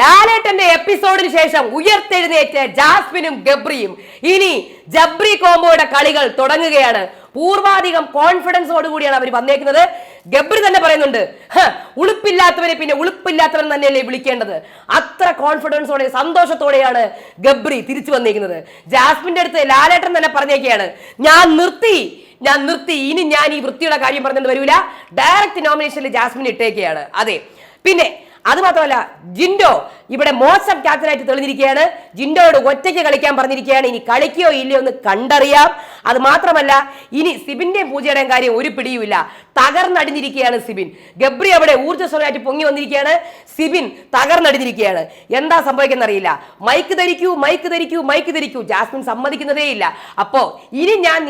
ലാലേട്ടന്റെ എപ്പിസോഡിന് ശേഷം ഉയർത്തെഴുന്നേറ്റ് ജാസ്മിനും ഗബ്രിയും. ഇനി ജബ്രി കോംബോയുടെ കളികൾ തുടങ്ങുകയാണ്. പൂർവാധികം കോൺഫിഡൻസോടുകൂടിയാണ് അവർ വന്നേക്കുന്നത്. ഗബ്രി തന്നെ പറയുന്നുണ്ട് ഉളുപ്പില്ലാത്തവരെ പിന്നെ ഉളുപ്പില്ലാത്തവൻ തന്നെയല്ലേ വിളിക്കേണ്ടത്. അത്ര കോൺഫിഡൻസോടെ സന്തോഷത്തോടെയാണ് ഗബ്രി തിരിച്ചു വന്നേക്കുന്നത്. ജാസ്മിന്റെ അടുത്ത് ലാലേട്ടൻ തന്നെ പറഞ്ഞേക്കുകയാണ് ഞാൻ നിർത്തി ഞാൻ നിർത്തി. ഇനി ഞാൻ ഈ വൃത്തിയുടെ കാര്യം പറഞ്ഞിട്ട് വരൂല. ഡയറക്റ്റ് നോമിനേഷനിൽ ജാസ്മിൻ ഇട്ടേക്കുകയാണ് അതെ. പിന്നെ അത് മാത്രമല്ല ജിൻഡോ ഇവിടെ മോശം ക്യാപ്റ്റനായിട്ട് തെളിഞ്ഞിരിക്കുകയാണ്. ജിൻഡോയോട് ഒറ്റയ്ക്ക് കളിക്കാൻ പറഞ്ഞിരിക്കുകയാണ്. ഇനി കളിക്കുകയോ ഇല്ലയോ എന്ന് കണ്ടറിയാം. അത് മാത്രമല്ല ഇനി സിബിന്റെയും പൂജയുടെയും കാര്യം ഒരു പിടിയുമില്ല. തകർന്നടിഞ്ഞിരിക്കുകയാണ് സിബിൻ. ഗബ്രി അവിടെ ഊർജസ്വലമായിട്ട് പൊങ്ങി വന്നിരിക്കുകയാണ്. സിബിൻ തകർന്നടിഞ്ഞിരിക്കുകയാണ്. എന്താ സംഭവിക്കുന്ന അറിയില്ല മൈക്ക് ധരിക്കൂ മൈക്ക് ധരിക്കൂ മൈക്ക് ധരിക്കൂ. ജാസ്മിൻ സമ്മതിക്കുന്നതേ ഇല്ല. അപ്പോ ഇനി ഞാൻ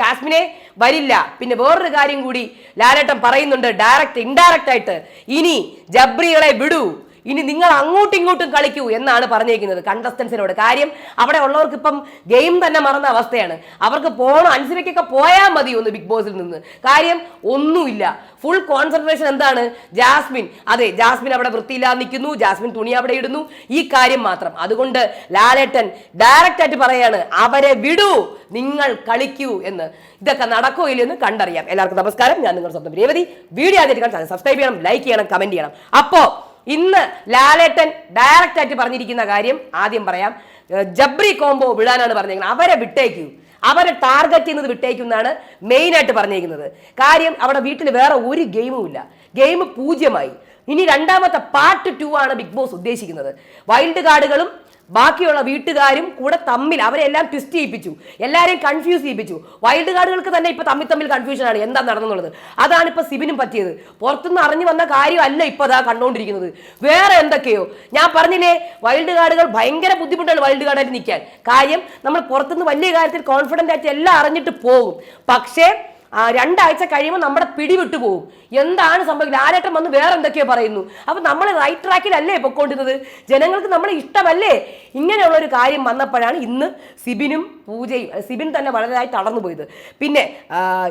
ജാസ്മിനെ വരില്ല. പിന്നെ വേറൊരു കാര്യം കൂടി ലാലേട്ടൻ പറയുന്നുണ്ട്. ഡയറക്റ്റ് ഇൻഡയറക്റ്റ് ആയിട്ട് ഇനി ജബ്രികളെ വിടൂ. ഇനി നിങ്ങൾ അങ്ങോട്ടും ഇങ്ങോട്ടും കളിക്കൂ എന്നാണ് പറഞ്ഞേക്കുന്നത് കണ്ടസ്റ്റൻസിനോട് കാര്യം. അവിടെ ഉള്ളവർക്ക് ഇപ്പം ഗെയിം തന്നെ മറന്ന അവസ്ഥയാണ്. അവർക്ക് പോകണം അനുസരിക്കൊക്കെ പോയാൽ മതി ഒന്ന് ബിഗ് ബോസിൽ നിന്ന്. കാര്യം ഒന്നുമില്ല. ഫുൾ കോൺസെൻട്രേഷൻ എന്താണ്? ജാസ്മിൻ. അതെ ജാസ്മിൻ അവിടെ വൃത്തിയില്ലാതെ നിൽക്കുന്നു. ജാസ്മിൻ തുണി അവിടെ ഇടുന്നു. ഈ കാര്യം മാത്രം. അതുകൊണ്ട് ലാലേട്ടൻ ഡയറക്റ്റ് ആയിട്ട് പറയാണ് അവരെ വിടൂ. നിങ്ങൾ കളിക്കൂ എന്ന്. ഇതൊക്കെ നടക്കോ ഇല്ലെന്ന് കണ്ടറിയാം. എല്ലാവർക്കും നമസ്കാരം. ഞാൻ നിങ്ങളുടെ സ്വന്തം രേവതി. വീഡിയോ ആദ്യമായിട്ട് കാണാൻ സബ്സ്ക്രൈബ് ചെയ്യണം ലൈക്ക് ചെയ്യണം കമന്റ് ചെയ്യണം. അപ്പോ ഇന്ന് ലാലേട്ടൻ ഡയറക്റ്റ് ആയിട്ട് പറഞ്ഞിരിക്കുന്ന കാര്യം ആദ്യം പറയാം. ജബ്രി കോംബോ വിടാനാണ് പറഞ്ഞിരിക്കുന്നത്. അവരെ വിട്ടേക്കൂ. അവരെ ടാർഗറ്റ് ചെയ്യുന്നത് വിട്ടേക്കുന്നതാണ് മെയിൻ ആയിട്ട് പറഞ്ഞിരിക്കുന്നത്. കാര്യം അവിടെ വീട്ടിൽ വേറെ ഒരു ഗെയിമും ഇല്ല. ഗെയിം പൂജ്യമായി. ഇനി രണ്ടാമത്തെ പാർട്ട് ടു ആണ് ബിഗ് ബോസ് ഉദ്ദേശിക്കുന്നത്. വൈൽഡ് കാർഡുകളും ബാക്കിയുള്ള വീട്ടുകാരും കൂടെ തമ്മിൽ അവരെല്ലാം ട്വിസ്റ്റ് ചെയ്യിപ്പിച്ചു. എല്ലാവരെയും കൺഫ്യൂസ് ചെയ്യിപ്പിച്ചു. വൈൽഡ് കാർഡുകൾക്ക് തന്നെ ഇപ്പൊ തമ്മിൽ തമ്മിൽ കൺഫ്യൂഷനാണ് എന്താ നടന്നുള്ളത്? അതാണ് ഇപ്പൊ സിബിനും പറ്റിയത്. പുറത്തുനിന്ന് അറിഞ്ഞു വന്ന കാര്യമല്ല ഇപ്പൊ അതാ കണ്ടുകൊണ്ടിരിക്കുന്നത് വേറെ എന്തൊക്കെയോ? ഞാൻ പറഞ്ഞില്ലേ വൈൽഡ് കാർഡുകൾ ഭയങ്കര ബുദ്ധിമുട്ടാണ് വൈൽഡ് കാർഡായിട്ട് നിൽക്കാൻ. കാര്യം നമ്മൾ പുറത്തുനിന്ന് വലിയ കാര്യത്തിൽ കോൺഫിഡന്റ് ആയിട്ട് എല്ലാം അറിഞ്ഞിട്ട് പോകും. പക്ഷേ രണ്ടാഴ്ച കഴിയുമ്പോൾ നമ്മുടെ പിടിവിട്ടു പോകും എന്താണ് സംഭവിക്കുന്നത്? ലാലേട്ടൻ വന്ന് വേറെ എന്തൊക്കെയോ പറയുന്നു. അപ്പൊ നമ്മൾ റൈറ്റ് ട്രാക്കിലല്ലേ പൊക്കോണ്ടിരുന്നത് ജനങ്ങൾക്ക് നമ്മളെ ഇഷ്ടമല്ലേ? ഇങ്ങനെയുള്ള ഒരു കാര്യം വന്നപ്പോഴാണ് ഇന്ന് സിബിനും പൂജയും സിബിൻ തന്നെ വളരെയായി തളർന്നു പോയത്. പിന്നെ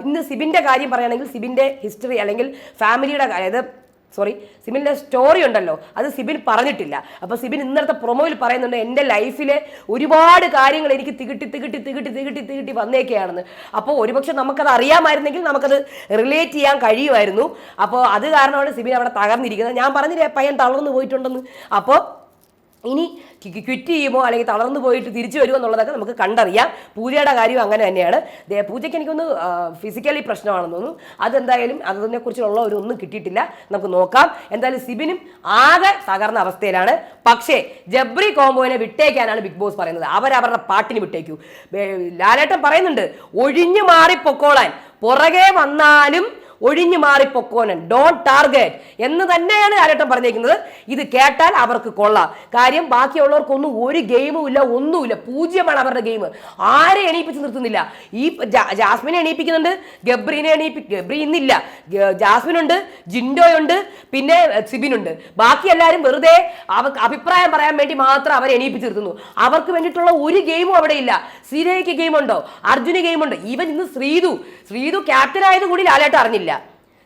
ഇന്ന് സിബിന്റെ കാര്യം പറയുകയാണെങ്കിൽ സിബിന്റെ ഹിസ്റ്ററി അല്ലെങ്കിൽ ഫാമിലിയുടെ അതായത് സോറി സിബിന്റെ സ്റ്റോറി ഉണ്ടല്ലോ. അത് സിബിൻ പറഞ്ഞിട്ടില്ല. അപ്പോൾ സിബിൻ ഇന്നത്തെ പ്രൊമോയിൽ പറയുന്നുണ്ട് എന്റെ ലൈഫിലെ ഒരുപാട് കാര്യങ്ങൾ എനിക്ക് തികിട്ടി തികിട്ടി തികിട്ടി തികിട്ടി തികിട്ടി വന്നേക്കെയാണെന്ന്. അപ്പോൾ ഒരുപക്ഷെ നമുക്കത് അറിയാമായിരുന്നെങ്കിൽ നമുക്കത് റിലേറ്റ് ചെയ്യാൻ കഴിയുമായിരുന്നു. അപ്പോൾ അത് കാരണമാണ് സിബിൻ അവിടെ തകർന്നിരിക്കുന്നത്. ഞാൻ പറഞ്ഞില്ലേ പയ്യൻ തളർന്നു പോയിട്ടുണ്ടെന്ന്. അപ്പോൾ ഇനി ക്വിറ്റ് ചെയ്യുമോ അല്ലെങ്കിൽ തളർന്നു പോയിട്ട് തിരിച്ചു വരുമോ എന്നുള്ളതൊക്കെ നമുക്ക് കണ്ടറിയാം. പൂജയുടെ കാര്യം അങ്ങനെ തന്നെയാണ്. പൂജയ്ക്ക് എനിക്കൊന്ന് ഫിസിക്കലി പ്രശ്നമാണെന്ന് തോന്നുന്നു. അതെന്തായാലും അതിനെക്കുറിച്ചുള്ള ഒരു ഒന്നും കിട്ടിയിട്ടില്ല. നമുക്ക് നോക്കാം. എന്തായാലും സിബിനും ആകെ തകർന്ന അവസ്ഥയിലാണ്. പക്ഷേ ജബ്രി കോംബോനെ വിട്ടേക്കാനാണ് ബിഗ് ബോസ് പറയുന്നത്. അവരവരുടെ പാട്ടിന് വിട്ടേക്കൂ. ലാലേട്ടൻ പറയുന്നുണ്ട് ഒഴിഞ്ഞു മാറി പൊക്കോളാൻ. പുറകെ വന്നാലും ഒഴിഞ്ഞു മാറി പൊക്കോനൻ. ഡോൺ ടാർഗറ്റ് എന്ന് തന്നെയാണ് കാലഘട്ടം പറഞ്ഞേക്കുന്നത് ഇത് കേട്ടാൽ അവർക്ക് കൊള്ളാം. കാര്യം ബാക്കിയുള്ളവർക്കൊന്നും ഒരു ഗെയിമും ഇല്ല ഒന്നുമില്ല. പൂജ്യമാണ് അവരുടെ ഗെയിം ആരെ എണീപ്പിച്ച് നിർത്തുന്നില്ല? ഈ ജാസ്മിനെ എണീപ്പിക്കുന്നുണ്ട്. ഗബ്രീനെ എണീപ്പി ഗബ്രി ഇന്നില്ല. ജാസ്മിനുണ്ട് ജിൻഡോയുണ്ട് പിന്നെ സിബിനുണ്ട്. ബാക്കി എല്ലാവരും വെറുതെ അവർക്ക് അഭിപ്രായം പറയാൻ വേണ്ടി മാത്രം അവരെ എണീപ്പിച്ച് നിർത്തുന്നു. അവർക്ക് വേണ്ടിയിട്ടുള്ള ഒരു ഗെയിമും അവിടെ ഇല്ല. സീരയ്ക്ക് ഗെയിമുണ്ടോ? അർജുന് ഗെയിമുണ്ടോ. ഈവൻ ഇന്ന് ശ്രീതു. ശ്രീതു ക്യാപ്റ്റൻ ആയത് കൂടി ലാലേട്ട് അറിഞ്ഞില്ല.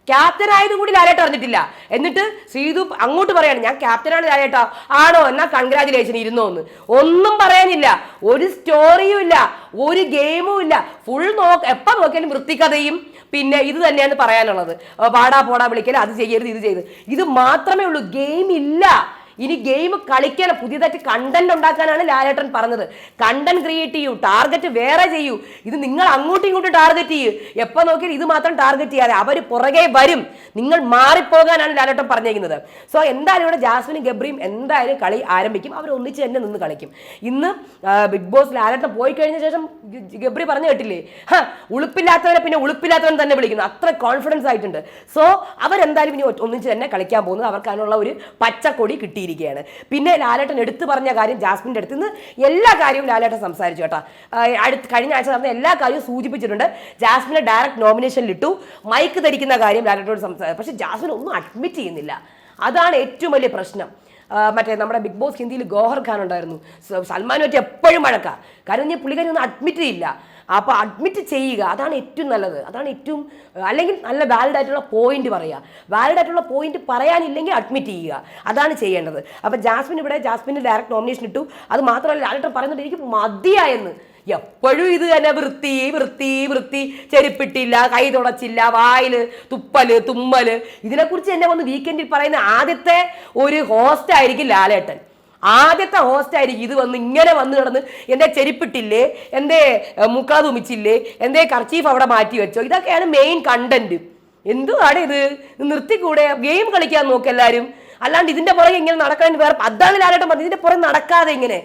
ക്യാപ്റ്റൻ ആയത് കൂടി ലാലേട്ട അറിഞ്ഞിട്ടില്ല. എന്നിട്ട് ശ്രീതു അങ്ങോട്ട് പറയാണ് ഞാൻ ക്യാപ്റ്റനാണ് ലാലേട്ട. ആണോ? എന്നാ കൺഗ്രാചുലേഷൻ ഇരുന്നോ എന്ന് ഒന്നും പറയാനില്ല. ഒരു സ്റ്റോറിയും ഇല്ല. ഒരു ഗെയിമും ഇല്ല. ഫുൾ നോക്ക എപ്പം നോക്കിയാലും വൃത്തിക്കഥയും പിന്നെ ഇത് തന്നെയാണ് പറയാനുള്ളത്. പാടാ പോടാ വിളിക്കൽ അത് ചെയ്യരുത് ഇത് ചെയ്ത് ഇത് മാത്രമേ ഉള്ളൂ. ഗെയിം ഇല്ല. ഇനി ഗെയിം കളിക്കാൻ പുതിയതായിട്ട് കണ്ടന്റ് ഉണ്ടാക്കാനാണ് ലാലേട്ടൻ പറഞ്ഞത്. കണ്ടന്റ് ക്രിയേറ്റ് ചെയ്യൂ ടാർഗറ്റ് വേറെ ചെയ്യൂ. ഇത് നിങ്ങൾ അങ്ങോട്ടും ഇങ്ങോട്ടും ടാർഗറ്റ് ചെയ്യൂ. എപ്പോൾ നോക്കിയാൽ ഇത് മാത്രം ടാർഗറ്റ് ചെയ്യാതെ അവർ പുറകെ വരും. നിങ്ങൾ മാറിപ്പോകാനാണ് ലാലേട്ടൻ പറഞ്ഞേക്കുന്നത്. സോ എന്തായാലും ഇവിടെ ജാസ്മിനും ഗബ്രിയും എന്തായാലും കളി ആരംഭിക്കും. അവർ ഒന്നിച്ച് തന്നെ നിന്ന് കളിക്കും. ഇന്ന് ബിഗ് ബോസ് ലാലേട്ടൻ പോയി കഴിഞ്ഞ ശേഷം ഗബ്രി പറഞ്ഞു കേട്ടില്ലേ? ഹാ ഉളുപ്പില്ലാത്തവനെ പിന്നെ ഉളുപ്പില്ലാത്തവൻ തന്നെ വിളിക്കുന്നു. അത്ര കോൺഫിഡൻസ് ആയിട്ടുണ്ട്. സോ അവരെന്തായാലും ഇനി ഒന്നിച്ച് തന്നെ കളിക്കാൻ പോകുന്നത് അവർക്ക് അതിനുള്ള ഒരു പച്ചക്കൊടി കിട്ടിയിരിക്കുകയാണ് പിന്നെ ലാലേട്ടൻ എടുത്തു പറഞ്ഞ കാര്യം ജാസ്മിന്റെ അടുത്ത് നിന്ന് എല്ലാ കാര്യവും ലാലേട്ടൻ സംസാരിച്ചു കേട്ടോ. അടുത്ത് കഴിഞ്ഞ ആഴ്ച നടന്ന എല്ലാ കാര്യവും സൂചിപ്പിച്ചിട്ടുണ്ട്. ജാസ്മിനെ ഡയറക്റ്റ് നോമിനേഷനിൽ ഇട്ടു മൈക്ക് ധരിക്കുന്ന കാര്യം ലാലേട്ടനോട് സംസാരിച്ചു പക്ഷേ ജാസ്മിൻ ഒന്നും അഡ്മിറ്റ് ചെയ്യുന്നില്ല. അതാണ് ഏറ്റവും വലിയ പ്രശ്നം. മറ്റേ നമ്മുടെ ബിഗ് ബോസ് ഹിന്ദിയിൽ ഗോഹർ ഖാൻ ഉണ്ടായിരുന്നു. സൽമാൻ പറ്റി എപ്പോഴും വഴക്കാം. കാരണം ഞാൻ പുള്ളിക്കാരി ഒന്നും അഡ്മിറ്റ് ചെയ്യില്ല. അപ്പോൾ അഡ്മിറ്റ് ചെയ്യുക. അതാണ് ഏറ്റവും നല്ലത്. അതാണ് ഏറ്റവും അല്ലെങ്കിൽ നല്ല വാലിഡ് ആയിട്ടുള്ള പോയിന്റ് പറയുക. വാലിഡ് ആയിട്ടുള്ള പോയിന്റ് പറയാനില്ലെങ്കിൽ അഡ്മിറ്റ് ചെയ്യുക. അതാണ് ചെയ്യേണ്ടത്. അപ്പോൾ ജാസ്മിൻ ഇവിടെ ജാസ്മിന് ഡയറക്റ്റ് നോമിനേഷൻ ഇട്ടു. അത് മാത്രമല്ല ലാലേട്ടൻ പറയുന്നുണ്ട് എനിക്ക് മതിയായെന്ന് എപ്പോഴും ഇത് തന്നെ വൃത്തി വൃത്തി വൃത്തി. ചെരുപ്പിട്ടില്ല കൈ തുടച്ചില്ല വായിൽ തുപ്പൽ തുമ്മൽ. ഇതിനെക്കുറിച്ച് എന്നെ വന്ന് വീക്കെൻഡിൽ പറയുന്ന ആദ്യത്തെ ഒരു ഹോസ്റ്റ് ആയിരിക്കും ലാലേട്ടൻ. ആദ്യത്തെ ഹോസ്റ്റ് ആയിരിക്കും. ഇത് വന്ന് ഇങ്ങനെ വന്ന് കിടന്ന് എന്റെ ചെരിപ്പിട്ടില്ലേ? എന്തേ മുക്കാത് തുമിച്ചില്ലേ എന്തേ കർച്ചീഫ് അവിടെ മാറ്റി വെച്ചോ? ഇതൊക്കെയാണ് മെയിൻ കണ്ടന്റ് എന്തുവാണ് ഇത്? നിർത്തിക്കൂടെ? ഗെയിം കളിക്കാൻ നോക്ക് എല്ലാവരും അല്ലാണ്ട് ഇതിന്റെ പുറകെ ഇങ്ങനെ നടക്കാൻ വേറെ അതാണ് ലാലേട്ടൻ ഇതിന്റെ പുറകെ നടക്കാതെ ഇങ്ങനെ.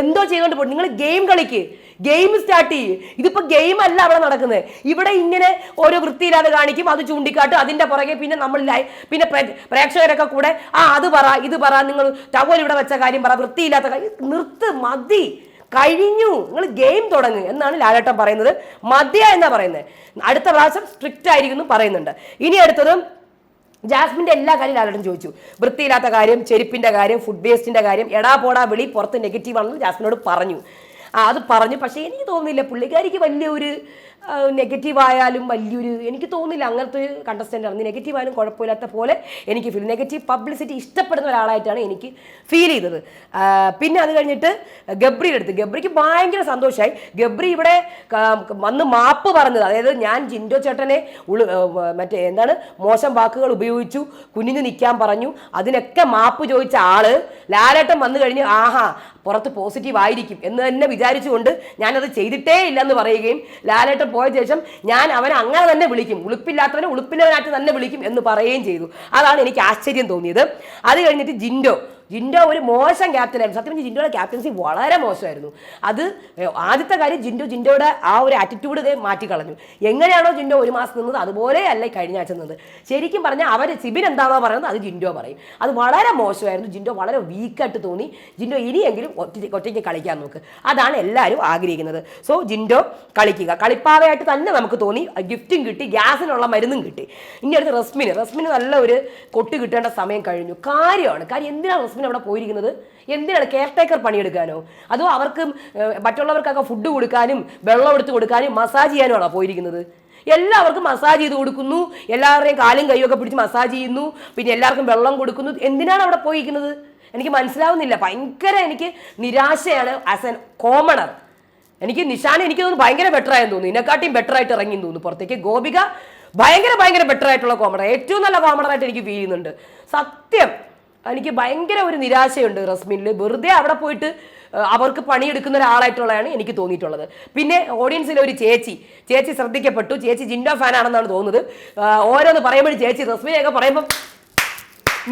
എന്തോ ചെയ്തുകൊണ്ട് പോകും നിങ്ങൾ ഗെയിം കളിക്ക്. ഗെയിം സ്റ്റാർട്ട് ചെയ്യ്. ഇതിപ്പോ ഗെയിം അല്ല അവിടെ നടക്കുന്നത് ഇവിടെ ഇങ്ങനെ ഓരോ വൃത്തിയില്ലാതെ കാണിക്കും അത് ചൂണ്ടിക്കാട്ടും അതിന്റെ പുറകെ പിന്നെ നമ്മൾ പിന്നെ പ്രേക്ഷകരൊക്കെ കൂടെ ആ അത് പറ ഇത് പറ നിങ്ങൾ ടവൽ ഇവിടെ വെച്ച കാര്യം പറ വൃത്തിയില്ലാത്ത നിർത്ത് മതി. കഴിഞ്ഞു. നിങ്ങൾ ഗെയിം തുടങ്ങി എന്നാണ് ലാലേട്ടൻ പറയുന്നത്. മദ്യ എന്നാ പറയുന്നത് അടുത്ത പ്രാവശ്യം സ്ട്രിക്റ്റ് ആയിരിക്കും പറയുന്നുണ്ട്. ഇനി അടുത്തത് ജാസ്മിന്റെ എല്ലാ കാര്യം ലാലേട്ടൻ ചോദിച്ചു. വൃത്തിയില്ലാത്ത കാര്യം ചെരുപ്പിന്റെ കാര്യം ഫുഡ് വേസ്റ്റിന്റെ കാര്യം എടാ പോടാ വിളി പുറത്ത് നെഗറ്റീവ് ആണെന്ന് ജാസ്മിനോട് പറഞ്ഞു. അത് പറഞ്ഞു. പക്ഷേ എനിക്ക് തോന്നുന്നില്ല. പുള്ളിക്കാരിക്ക് വലിയൊരു നെഗറ്റീവ് ആയാലും വലിയൊരു എനിക്ക് തോന്നുന്നില്ല അങ്ങനത്തെ ഒരു കണ്ടസ്റ്റന്റ് ആണ്. നെഗറ്റീവ് ആയാലും കുഴപ്പമില്ലാത്ത പോലെ എനിക്ക് ഫീൽ നെഗറ്റീവ് പബ്ലിസിറ്റി ഇഷ്ടപ്പെടുന്ന ഒരാളായിട്ടാണ് എനിക്ക് ഫീൽ ചെയ്തത്. പിന്നെ അത് കഴിഞ്ഞിട്ട് ഗബ്രിയുടെ അടുത്ത്. ഗബ്രിക്ക് ഭയങ്കര സന്തോഷമായി ഗബ്രി ഇവിടെ വന്ന് മാപ്പ് പറഞ്ഞത്. അതായത് ഞാൻ ജിൻഡോ ചേട്ടനെ ഉൾ മറ്റേ എന്താണ് മോശം വാക്കുകൾ ഉപയോഗിച്ചു കുഞ്ഞിന് നിൽക്കാൻ പറഞ്ഞു. അതിനൊക്കെ മാപ്പ് ചോദിച്ച ആൾ ലാലേട്ടൻ വന്നു കഴിഞ്ഞ് ആഹാ പുറത്ത് പോസിറ്റീവ് ആയിരിക്കും എന്ന് തന്നെ വിചാരിച്ചുകൊണ്ട് ഞാനത് ചെയ്തിട്ടേ ഇല്ലെന്ന് പറയുകയും ലാലേട്ടൻ പോയ ശേഷം ഞാൻ അവനെ അങ്ങനെ തന്നെ വിളിക്കും. ഉളുപ്പില്ലാത്തവനെ ഉളുപ്പില്ലവനായിട്ട് തന്നെ വിളിക്കും എന്ന് പറയുകയും ചെയ്തു. അതാണ് എനിക്ക് ആശ്ചര്യം തോന്നിയത്. അത് കഴിഞ്ഞിട്ട് ജിൻഡോ ജിൻഡോ ഒരു മോശം ക്യാപ്റ്റനായിരുന്നു സത്യം പറഞ്ഞാൽ ജിൻഡോയുടെ ക്യാപ്റ്റൻസി വളരെ മോശമായിരുന്നു. അത് ആദ്യത്തെ കാര്യം ജിൻഡോ ജിൻഡോയുടെ ആ ഒരു ആറ്റിറ്റ്യൂഡ് മാറ്റിക്കളഞ്ഞു എങ്ങനെയാണോ ജിൻഡോ ഒരു മാസം നിന്നത് അതുപോലെ അല്ല കഴിഞ്ഞ ആഴ്ച നിന്നത്. ശരിക്കും പറഞ്ഞാൽ അവർ സിബിൻ എന്താണോ പറയുന്നത് അത് ജിൻഡോ പറയും. അത് വളരെ മോശമായിരുന്നു. ജിൻഡോ വളരെ വീക്കായിട്ട് തോന്നി. ജിൻഡോ ഇനിയെങ്കിലും ഒറ്റ ഒറ്റയ്ക്ക് കളിക്കാൻ നോക്ക്. അതാണ് എല്ലാവരും ആഗ്രഹിക്കുന്നത്. സോ ജിൻഡോ കളിക്കുക. കളിപ്പാവയായിട്ട് തന്നെ നമുക്ക് തോന്നി. ഗിഫ്റ്റും കിട്ടി ഗ്യാസിനുള്ള മരുന്നും കിട്ടി. ഇനി അടുത്ത് റസ്മിന്. റസ്മിന് നല്ല ഒരു കൊട്ട് കിട്ടേണ്ട സമയം കഴിഞ്ഞു. കാര്യമാണ്. കാര്യം എന്തിനാണ് റസ്മിൻ അവിടെ പോയിരിക്കുന്നത്? എന്തിനാണ് കെയർ ടേക്കർ പണിയെടുക്കാനോ? അതോ അവർക്ക് മറ്റുള്ളവർക്കൊക്കെ ഫുഡ് കൊടുക്കാനും വെള്ളം എടുത്ത് കൊടുക്കാനും മസാജ് ചെയ്യാനുമാണോ പോയിരിക്കുന്നത്? എല്ലാവർക്കും മസാജ് ചെയ്ത് കൊടുക്കുന്നു. എല്ലാവരുടെയും കാലും കൈയൊക്കെ പിടിച്ച് മസാജ് ചെയ്യുന്നു. പിന്നെ എല്ലാവർക്കും വെള്ളം കൊടുക്കുന്നു. എന്തിനാണ് അവിടെ പോയിരിക്കുന്നത്? എനിക്ക് മനസ്സിലാവുന്നില്ല. ഭയങ്കര എനിക്ക് നിരാശയാണ് ആസ് എൻ കോമണർ എനിക്ക് നിഷാൻ എനിക്ക് തോന്നുന്നു ഭയങ്കര ബെറ്റർ ആയെന്ന് തോന്നുന്നു. ഇതിനെക്കാട്ടിയും ബെറ്റർ ആയിട്ട് ഇറങ്ങി തോന്നുന്നു. പുറത്തേക്ക് ഗോപിക ഭയങ്കര ഭയങ്കര ബെറ്റർ ആയിട്ടുള്ള കോമഡർ ഏറ്റവും നല്ല കോമണർ ആയിട്ട് എനിക്ക് ഫീൽ ചെയ്യുന്നുണ്ട്. സത്യം. എനിക്ക് ഭയങ്കര ഒരു നിരാശയുണ്ട് റസ്മിനിൽ വെറുതെ അവിടെ പോയിട്ട് അവർക്ക് പണിയെടുക്കുന്ന ഒരാളായിട്ടുള്ളതാണ് എനിക്ക് തോന്നിയിട്ടുള്ളത്. പിന്നെ ഓഡിയൻസിലെ ഒരു ചേച്ചി. ചേച്ചി ശ്രദ്ധിക്കപ്പെട്ടു. ചേച്ചി ജിൻഡോ ഫാൻ ആണെന്നാണ് തോന്നുന്നത് ഓരോന്ന് പറയുമ്പോഴും ചേച്ചി റസ്മിനെയൊക്കെ പറയുമ്പോൾ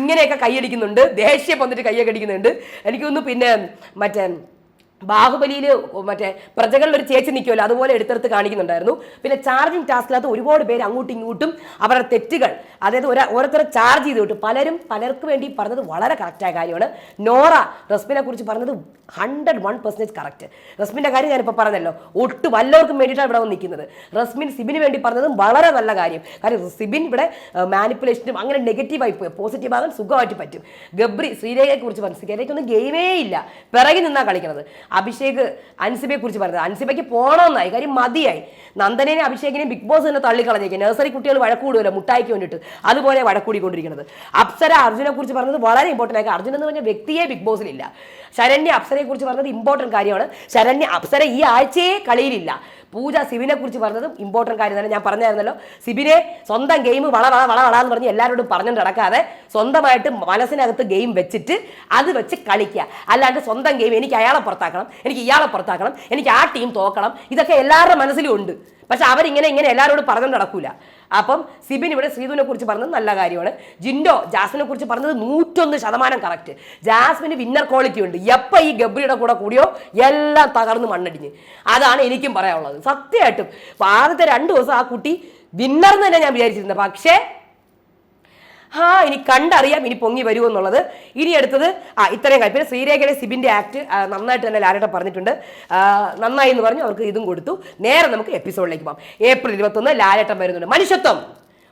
ഇങ്ങനെയൊക്കെ കൈയടിക്കുന്നുണ്ട്. ദേഷ്യം വന്നിട്ട് കൈയൊക്കെ അടിക്കുന്നുണ്ട്. എനിക്കൊന്ന് പിന്നെ മറ്റേ ബാഹുബലിയിൽ മറ്റേ പ്രജകളിൽ ഒരു ചേച്ചി നിൽക്കുമല്ലോ അതുപോലെ എടുത്തെടുത്ത് കാണിക്കുന്നുണ്ടായിരുന്നു. പിന്നെ ചാർജിങ് ടാസ്കിനകത്ത് ഒരുപാട് പേര് അങ്ങോട്ടും ഇങ്ങോട്ടും അവരുടെ തെറ്റുകൾ അതായത് ഒരാ ഓരോരുത്തരെ ചാർജ് ചെയ്ത് വിട്ടു. പലരും പലർക്ക് വേണ്ടി പറഞ്ഞത് വളരെ കറക്റ്റായ കാര്യമാണ്. നോറ റസ്മിനെ കുറിച്ച് പറഞ്ഞത് ഹൺഡ്രഡ് വൺ പെർസെന്റേജ് കറക്റ്റ് റസ്മിന്റെ കാര്യം ഞാനിപ്പോൾ പറഞ്ഞല്ലോ ഒട്ടും വല്ലവർക്കും വേണ്ടിയിട്ടാണ് ഇവിടെ നിൽക്കുന്നത്. റസ്മിൻ സിബിന് വേണ്ടി പറഞ്ഞതും വളരെ നല്ല കാര്യം. കാര്യം സിബിൻ ഇവിടെ മാനിപ്പുലേഷനും അങ്ങനെ നെഗറ്റീവായി പോയി. പോസിറ്റീവ് ആകാൻ സുഖമായിട്ട് പറ്റും. ഗബ്രി ശ്രീരേഖയെ കുറിച്ച് പറഞ്ഞു ശ്രീരേഖയ്ക്കൊന്നും ഗെയിമേ ഇല്ല. പിറകിൽ നിന്നാണ് കളിക്കുന്നത് അഭിഷേക് അൻസിബയെ കുറിച്ച് പറഞ്ഞത്. അൻസിബയ്ക്ക് പോകണമെന്നായി കാര്യം മതിയായി. നന്ദനേനെ അഭിഷേകിനെ ബിഗ് ബോസ് തന്നെ തള്ളിക്കളഞ്ഞേക്കും നഴ്സറി കുട്ടികൾ വഴക്കൂടുമല്ലോ മുട്ടായിക്ക് വേണ്ടിയിട്ട്. അതുപോലെ വഴക്കൂടിക്കൊണ്ടിരിക്കുന്നത്. അപ്സര അർജുനെ കുറിച്ച് പറഞ്ഞത് വളരെ ഇമ്പോർട്ടന്റ് ആയി. അർജുൻ എന്ന് പറഞ്ഞ വ്യക്തിയെ ബിഗ് ബോസിലില്ല. ശരണ്യ അപ്സരയെ കുറിച്ച് പറഞ്ഞത് ഇമ്പോർട്ടന്റ് കാര്യമാണ്. ശരണ്യ അപ്സര ഈ ആഴ്ചയെ കളിയിലില്ല. പൂജ സിബിനെ കുറിച്ച് പറഞ്ഞതും ഇമ്പോർട്ടന്റ് കാര്യം തന്നെ ഞാൻ പറഞ്ഞായിരുന്നല്ലോ. സിബിനെ സ്വന്തം ഗെയിം വള വള വള വള എന്ന് പറഞ്ഞ് എല്ലാവരോടും പറഞ്ഞുകൊണ്ട് നടക്കാതെ സ്വന്തമായിട്ട് മനസ്സിനകത്ത് ഗെയിം വെച്ചിട്ട് അത് വെച്ച് കളിക്കുക. അല്ലാണ്ട് സ്വന്തം ഗെയിം എനിക്ക് അയാളെ പുറത്താക്കണം എനിക്ക് ഇയാളെ പുറത്താക്കണം എനിക്ക് ആ ടീം തോക്കണം. ഇതൊക്കെ എല്ലാവരുടെ മനസ്സിലും ഉണ്ട്. പക്ഷെ അവരിങ്ങനെ ഇങ്ങനെ എല്ലാവരോടും പറഞ്ഞുകൊണ്ട് നടക്കൂല. അപ്പം സിബിൻ ഇവിടെ ശ്രീധുവിനെ കുറിച്ച് പറഞ്ഞത് നല്ല കാര്യമാണ്. ജിൻഡോ ജാസ്മിനെ കുറിച്ച് പറഞ്ഞത് നൂറ്റൊന്ന് ശതമാനം കറക്റ്റ് ജാസ്മിന് വിന്നർ ക്വാളിറ്റി ഉണ്ട്. എപ്പോൾ ഈ ഗബ്രിയുടെ കൂടെ കൂടിയോ? എല്ലാം തകർന്ന് മണ്ണടിഞ്ഞ്. അതാണ് എനിക്കും പറയാനുള്ളത്. സത്യമായിട്ടും ആദ്യത്തെ രണ്ട് ദിവസം ആ കുട്ടി വിന്നർ എന്ന് തന്നെ ഞാൻ വിചാരിച്ചിരുന്നത്. പക്ഷേ ആ ഇനി കണ്ടറിയാം ഇനി പൊങ്ങി വരുമോ എന്നുള്ളത്. ഇനി അടുത്തത് ആ ഇത്രയും കാര്യം. പിന്നെ ശ്രീരേഖയുടെ സിബിന്റെ ആക്ട് നന്നായിട്ട് തന്നെ ലാലേട്ടൻ പറഞ്ഞിട്ടുണ്ട്. നന്നായി എന്ന് പറഞ്ഞു അവർക്ക് ഇതും കൊടുത്തു. നേരെ നമുക്ക് എപ്പിസോഡിലേക്ക് പോകാം. ഏപ്രിൽ ഇരുപത്തൊന്ന് ലാലേട്ടൻ വരുന്നുണ്ട്. മനുഷ്യത്വം.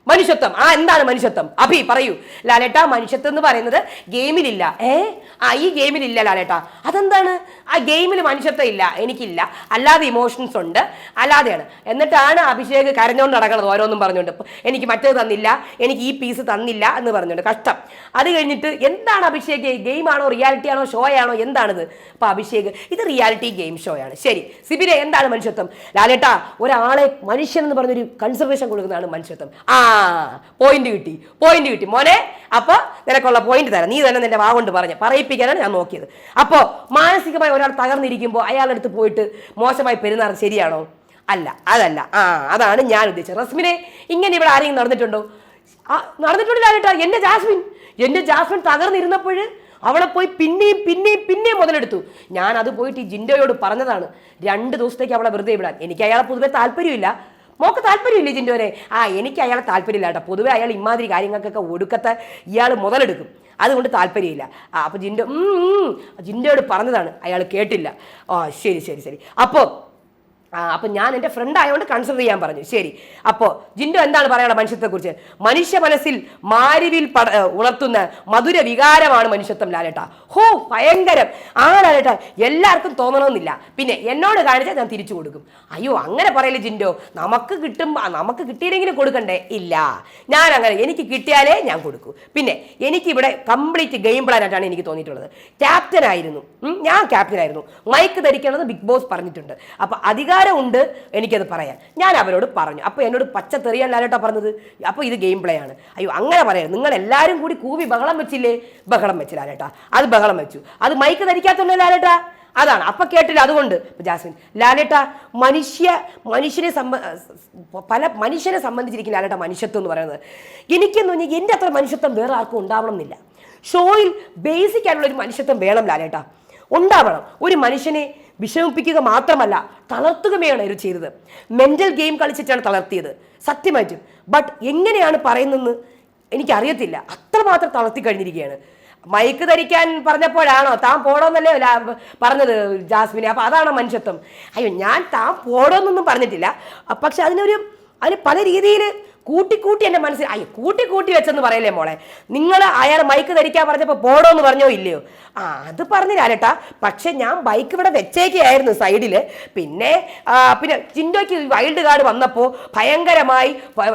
മനുഷ്യത്വം. ആ എന്താണ് മനുഷ്യത്വം? അഭി പറയൂ. ലാലേട്ട മനുഷ്യത്വം എന്ന് പറയുന്നത് ഗെയിമിലില്ല. ഏ? ആ ഈ ഗെയിമിലില്ല ലാലേട്ട. അതെന്താണ്? ആ ഗെയിമിൽ മനുഷ്യത്വം ഇല്ല എനിക്കില്ല. അല്ലാതെ ഇമോഷൻസ് ഉണ്ട് അല്ലാതെയാണ്. എന്നിട്ടാണ് അഭിഷേക് കരഞ്ഞോണ്ട് നടക്കണത് ഓരോന്നും പറഞ്ഞുകൊണ്ട് എനിക്ക് മറ്റേത് തന്നില്ല എനിക്ക് ഈ പീസ് തന്നില്ല എന്ന് പറഞ്ഞുകൊണ്ട് കഷ്ടം. അത് കഴിഞ്ഞിട്ട് എന്താണ് അഭിഷേക്? ഗെയിമാണോ റിയാലിറ്റി ആണോ ഷോ ആണോ? എന്താണിത്? അപ്പൊ അഭിഷേക് ഇത് റിയാലിറ്റി ഗെയിം ഷോ ആണ്. ശരി. സിബിലെ എന്താണ് മനുഷ്യത്വം? ലാലേട്ട ഒരാളെ മനുഷ്യൻ എന്ന് പറഞ്ഞൊരു കൺസർവേഷൻ കൊടുക്കുന്നതാണ് മനുഷ്യത്വം. ആ പോയിന്റ് കിട്ടി പോയിന്റ് കിട്ടി. മോനെ അപ്പൊ നിനക്കുള്ള പോയിന്റ് തരാം. നീ തന്നെ നിന്റെ വാ കൊണ്ട് പറഞ്ഞ പറയിപ്പിക്കാനാണ് ഞാൻ നോക്കിയത്. അപ്പോ മാനസികമായി ഒരാൾ തകർന്നിരിക്കുമ്പോൾ അയാളുടെ അടുത്ത് പോയിട്ട് മോശമായി പെരുന്നാറ് ശരിയാണോ? അല്ല അതല്ല. ആ അതാണ് ഞാൻ ഉദ്ദേശിച്ചത്. റസ്മിനെ ഇങ്ങനെ ഇവിടെ ആരെങ്കിലും നടന്നിട്ടുണ്ടോ? ആ നടന്നിട്ടുണ്ടല്ലോ എന്റെ ജാസ്മിൻ. എന്റെ ജാസ്മിൻ തകർന്നിരുന്നപ്പോൾ അവളെ പോയി പിന്നെയും പിന്നെയും പിന്നെയും മുതലെടുത്തു. ഞാൻ അത് പോയിട്ട് ഈ ജിൻഡോയോട് പറഞ്ഞതാണ്. രണ്ട് ദിവസത്തേക്ക് അവളെ വെറുതെ വിടാൻ. എനിക്ക് അയാളെ പൊതുവെ താല്പര്യമില്ല. മോക്ക് താല്പര്യമില്ലേ ജിൻഡോനെ ആ എനിക്ക് അയാളെ താല്പര്യമില്ല കേട്ടോ. പൊതുവെ അയാൾ ഇമാതിരി കാര്യങ്ങൾക്കൊക്കെ ഒടുക്കത്തെ ഇയാൾ മുതലെടുക്കും. അതുകൊണ്ട് താല്പര്യമില്ല. ആ അപ്പോൾ ജിൻഡോ ജിൻഡോയോട് പറഞ്ഞതാണ്. അയാൾ കേട്ടില്ല. ആ ശരി ശരി ശരി. അപ്പോൾ ആ അപ്പം ഞാൻ എന്റെ ഫ്രണ്ട് ആയതുകൊണ്ട് കൺസിഡർ ചെയ്യാൻ പറഞ്ഞു. ശരി. അപ്പോൾ ജിൻഡോ എന്താണ് പറയാനുള്ള മനുഷ്യത്വത്തെക്കുറിച്ച് മനുഷ്യ മനസ്സിൽ മാരിവിൽ പട ഉണർത്തുന്ന മധുര വികാരമാണ് മനുഷ്യത്വം ലാലേട്ട. ഹോ ഭയങ്കരം. ആ ലാലേട്ട? എല്ലാവർക്കും തോന്നണമെന്നില്ല പിന്നെ എന്നോട് കാണിച്ചാൽ ഞാൻ തിരിച്ചു കൊടുക്കും. അയ്യോ അങ്ങനെ പറയല്ലേ ജിൻഡോ? നമുക്ക് കിട്ടും നമുക്ക് കിട്ടിയില്ലെങ്കിലും കൊടുക്കണ്ടേ? ഇല്ല. ഞാൻ അങ്ങനെ എനിക്ക് കിട്ടിയാലേ ഞാൻ കൊടുക്കൂ. പിന്നെ എനിക്ക് ഇവിടെ കംപ്ലീറ്റ് ഗെയിം പ്ലാൻ ആയിട്ടാണ് എനിക്ക് തോന്നിയിട്ടുള്ളത്. ക്യാപ്റ്റൻ ആയിരുന്നു. ഞാൻ ക്യാപ്റ്റൻ ആയിരുന്നു. മൈക്ക് ധരിക്കണമെന്ന് ബിഗ് ബോസ് പറഞ്ഞിട്ടുണ്ട്. അപ്പൊ അധികാരമുണ്ട് എനിക്കത് പറയാൻ. ഞാൻ അവരോട് പറഞ്ഞു. അപ്പോൾ എന്നോട് പച്ച തെറിയാൻ ലാലേട്ടാ പറഞ്ഞത്? അപ്പൊ ഇത് ഗെയിം പ്ലേ ആണ്. അയ്യോ അങ്ങനെ പറയാം. നിങ്ങൾ എല്ലാവരും കൂടി കൂവി ബഹളം വെച്ചില്ലേ? ബഹളം വെച്ച് ലാലേട്ടാ അത് ബഹളം വെച്ചു. അത് മൈക്ക് ധരിക്കാത്തല്ലേ ലാലേട്ടാ അതാണ്. അപ്പൊ കേട്ടില്ല അതുകൊണ്ട്. ജാസ്മിൻ ലാലേട്ട മനുഷ്യ മനുഷ്യനെ സംബ പല മനുഷ്യനെ സംബന്ധിച്ചിരിക്കുന്ന ലാലേട്ട മനുഷ്യത്വം എന്ന് പറയുന്നത്? എനിക്കെന്ന് പറഞ്ഞാൽ എന്റെ അത്ര മനുഷ്യത്വം വേറെ ആർക്കും ഉണ്ടാവണം എന്നില്ല ഷോയിൽ ബേസിക് ആയിട്ടുള്ള ഒരു മനുഷ്യത്വം വേണം ലാലേട്ട. ഉണ്ടാവണം. ഒരു മനുഷ്യനെ വിഷമിപ്പിക്കുക മാത്രമല്ല തളർത്തുകയാണ് അവർ ചെയ്തത്. മെന്റൽ ഗെയിം കളിച്ചിട്ടാണ് തളർത്തിയത്. സത്യമായിട്ടും ബട്ട് എങ്ങനെയാണ് പറയുന്നതെന്ന് എനിക്കറിയത്തില്ല. അത്രമാത്രം തളർത്തി കഴിഞ്ഞിരിക്കുകയാണ്. മൈക്ക് ധരിക്കാൻ പറഞ്ഞപ്പോഴാണോ താൻ പോടോന്നല്ലേ പറഞ്ഞത് ജാസ്മിനെ? അപ്പോൾ അതാണോ മനുഷ്യത്വം. അയ്യോ ഞാൻ താൻ പോടോന്നൊന്നും പറഞ്ഞിട്ടില്ല. പക്ഷെ അതിനൊരു അതിന് പല രീതിയിൽ കൂട്ടിക്കൂട്ടി എന്റെ മനസ്സിൽ അയ്യോ കൂട്ടിക്കൂട്ടി വെച്ചെന്ന് പറയല്ലേ മോളെ? നിങ്ങൾ അയാൾ മൈക്ക് ധരിക്കാൻ പറഞ്ഞപ്പോൾ പോടോ എന്ന് പറഞ്ഞോ ഇല്ലയോ? ആ അത് പറഞ്ഞില്ലാലേട്ടാ പക്ഷെ ഞാൻ ബൈക്ക് ഇവിടെ വെച്ചേക്കായിരുന്നു സൈഡിൽ പിന്നെ പിന്നെ ജിൻഡോയ്ക്ക് വൈൽഡ് കാർഡ് വന്നപ്പോൾ ഭയങ്കരമായി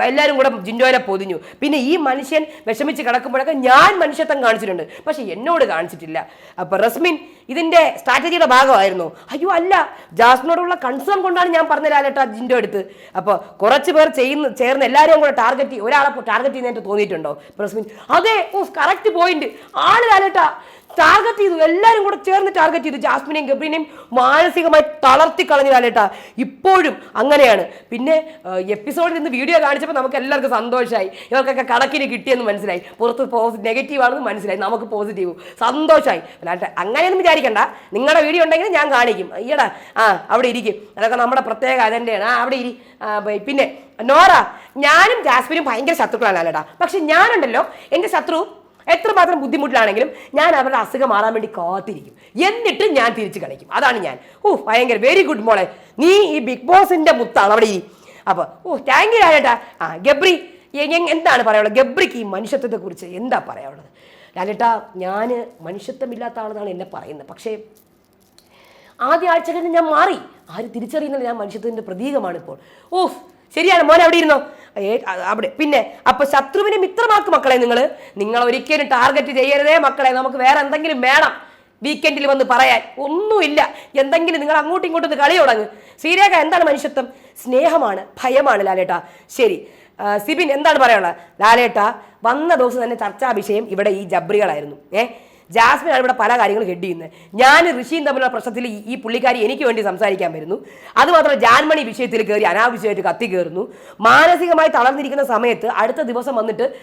എല്ലാവരും കൂടെ ജിൻഡോനെ പൊതിഞ്ഞു. പിന്നെ ഈ മനുഷ്യൻ വിഷമിച്ച് കിടക്കുമ്പോഴൊക്കെ ഞാൻ മനുഷ്യത്വം കാണിച്ചിട്ടുണ്ട്. പക്ഷെ എന്നോട് കാണിച്ചിട്ടില്ല. അപ്പോൾ റസ്മിൻ ഇതിന്റെ സ്ട്രാറ്റജിയുടെ ഭാഗമായിരുന്നു. അയ്യോ അല്ല ജാസ്മിനോടുള്ള കൺസേൺ കൊണ്ടാണ് ഞാൻ പറഞ്ഞ ലാലേട്ടാ ജിൻഡോ എടുത്ത്. അപ്പോൾ കുറച്ച് പേർ ചെയ്യുന്ന ചേർന്ന് എല്ലാവരും കൂടെ ടാർഗറ്റ് ഒരാളെ ടാർഗറ്റ് ചെയ്യുന്നതായിട്ട് തോന്നിയിട്ടുണ്ടോ? റസ്മിൻ അതെ ഓ കറക്റ്റ് പോയിന്റ് ആൾ ലാലേട്ടാ ടാർഗറ്റ് ചെയ്തു. എല്ലാവരും കൂടെ ചേർന്ന് ടാർഗറ്റ് ചെയ്തു ജാസ്മിനെയും ഗബ്രീനെയും. മാനസികമായി തളർത്തി കളഞ്ഞു ലാലേട്ടാ. ഇപ്പോഴും അങ്ങനെയാണ്. പിന്നെ എപ്പിസോഡിൽ നിന്ന് വീഡിയോ കാണിച്ചപ്പോൾ നമുക്ക് എല്ലാവർക്കും സന്തോഷമായി ഇവർക്കൊക്കെ കണക്കിന് കിട്ടിയെന്ന് മനസ്സിലായി. പുറത്ത് നെഗറ്റീവ് ആണെന്ന് മനസ്സിലായി. നമുക്ക് പോസിറ്റീവ് സന്തോഷമായി അല്ലാട്ടെ അങ്ങനെയൊന്നും വിചാരിക്കണ്ട. നിങ്ങളുടെ വീഡിയോ ഉണ്ടെങ്കിൽ ഞാൻ കാണിക്കും. അയ്യടാ ആ അവിടെ ഇരിക്കും. അതൊക്കെ നമ്മുടെ പ്രത്യേക അതെന്റെയാണ് ആ അവിടെ ഇരി. പിന്നെ നോറ ഞാനും ജാസ്മിനും ഭയങ്കര ശത്രുക്കളാണ് അല്ലേടാ പക്ഷെ ഞാനുണ്ടല്ലോ എന്റെ ശത്രു എത്രമാത്രം ബുദ്ധിമുട്ടിലാണെങ്കിലും ഞാൻ അവരുടെ അസുഖം മാറാൻ വേണ്ടി കാത്തിരിക്കും. എന്നിട്ട് ഞാൻ തിരിച്ചു കളിക്കും. അതാണ് ഞാൻ. ഓ ഭയങ്കര വെരി ഗുഡ് മോളെ. നീ ഈ ബിഗ് ബോസിന്റെ മുത്താണ് അവിടെ ഈ. അപ്പൊ ഓ താങ്ക് യു ലാലേട്ടാ ആ ഗബ്രി എന്താണ് പറയാനുള്ളത്? ഗബ്രിക്ക് ഈ മനുഷ്യത്വത്തെ കുറിച്ച് എന്താ പറയാനുള്ളത്? ലാലേട്ടാ ഞാൻ മനുഷ്യത്വമില്ലാത്ത ആളെന്നാണ് എന്നെ പറയുന്നത്. പക്ഷേ ആദ്യ ആഴ്ചകളിൽ ഞാൻ മാറി. ആര് തിരിച്ചറിയുന്നില്ല ഞാൻ മനുഷ്യത്വത്തിന്റെ പ്രതീകമാണ് ഇപ്പോൾ. ഓഫ് ശരിയാണ്. മോനെ അവിടെ ഇരുന്നോ? അവിടെ. പിന്നെ അപ്പൊ ശത്രുവിനെ മിത്രമാക്കും മക്കളെ നിങ്ങൾ നിങ്ങൾ ഒരിക്കലും ടാർഗറ്റ് ചെയ്യരുതേ മക്കളെ. നമുക്ക് വേറെ എന്തെങ്കിലും വേണം വീക്കെൻഡിൽ വന്ന് പറയാൻ. ഒന്നുമില്ല. എന്തെങ്കിലും നിങ്ങൾ അങ്ങോട്ടും ഇങ്ങോട്ടും കളി തുടങ്ങ്. ശ്രീരേഖ എന്താണ് മനുഷ്യത്വം? സ്നേഹമാണ്. ഭയമാണ് ലാലേട്ട. ശരി. സിബിൻ എന്താണ് പറയാനുള്ളത്? ലാലേട്ട വന്ന ദിവസം തന്നെ ചർച്ചാ വിഷയം ഇവിടെ ഈ ജബ്രികളായിരുന്നു. ഏ ജാസ്മിനാണ് ഇവിടെ പല കാര്യങ്ങളും ഹെഡ് ചെയ്യുന്നത് ഞാൻ ഋഷിയും തമ്മിലുള്ള പ്രശ്നത്തിൽ ഈ- പുള്ളിക്കാരി എനിക്ക് വേണ്ടി സംസാരിക്കാൻ വരുന്നു. അതുമാത്രമല്ല ജാൻമണി വിഷയത്തിൽ കയറി അനാവശ്യമായിട്ട് കത്തി കയറുന്നു. മാനസികമായി തളർന്നിരിക്കുന്ന സമയത്ത് അടുത്ത ദിവസം വന്നിട്ട്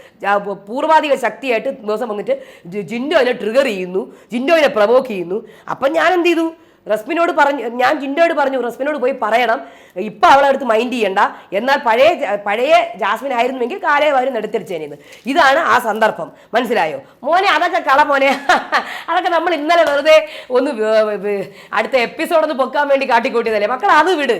പൂർവാധിക ശക്തിയായിട്ട് ദിവസം വന്നിട്ട് ജിൻഡോനെ ട്രിഗർ ചെയ്യുന്നു ജിൻഡോനെ പ്രവോക്ക് ചെയ്യുന്നു. അപ്പം ഞാൻ എന്ത് ചെയ്തു? റസ്മിനോട് പറഞ്ഞു ഞാൻ ജിൻഡോട് പറഞ്ഞു റസ്മിനോട് പോയി പറയണം. ഇപ്പം അവളെ അടുത്ത് മൈൻഡ് ചെയ്യണ്ട. എന്നാൽ പഴയ പഴയ ജാസ്മിൻ ആയിരുന്നുവെങ്കിൽ കാലേ വരും എടുത്തിരിച്ചേനെന്ന് ഇതാണ് ആ സന്ദർഭം. മനസ്സിലായോ? മോനെ അതൊക്കെ കള മോനെ. അതൊക്കെ നമ്മൾ ഇന്നലെ വെറുതെ ഒന്ന് അടുത്ത എപ്പിസോഡ് ഒന്ന് പൊക്കാൻ വേണ്ടി കാട്ടിക്കൂട്ടിയതല്ലേ? മക്കൾ അത് വിട്.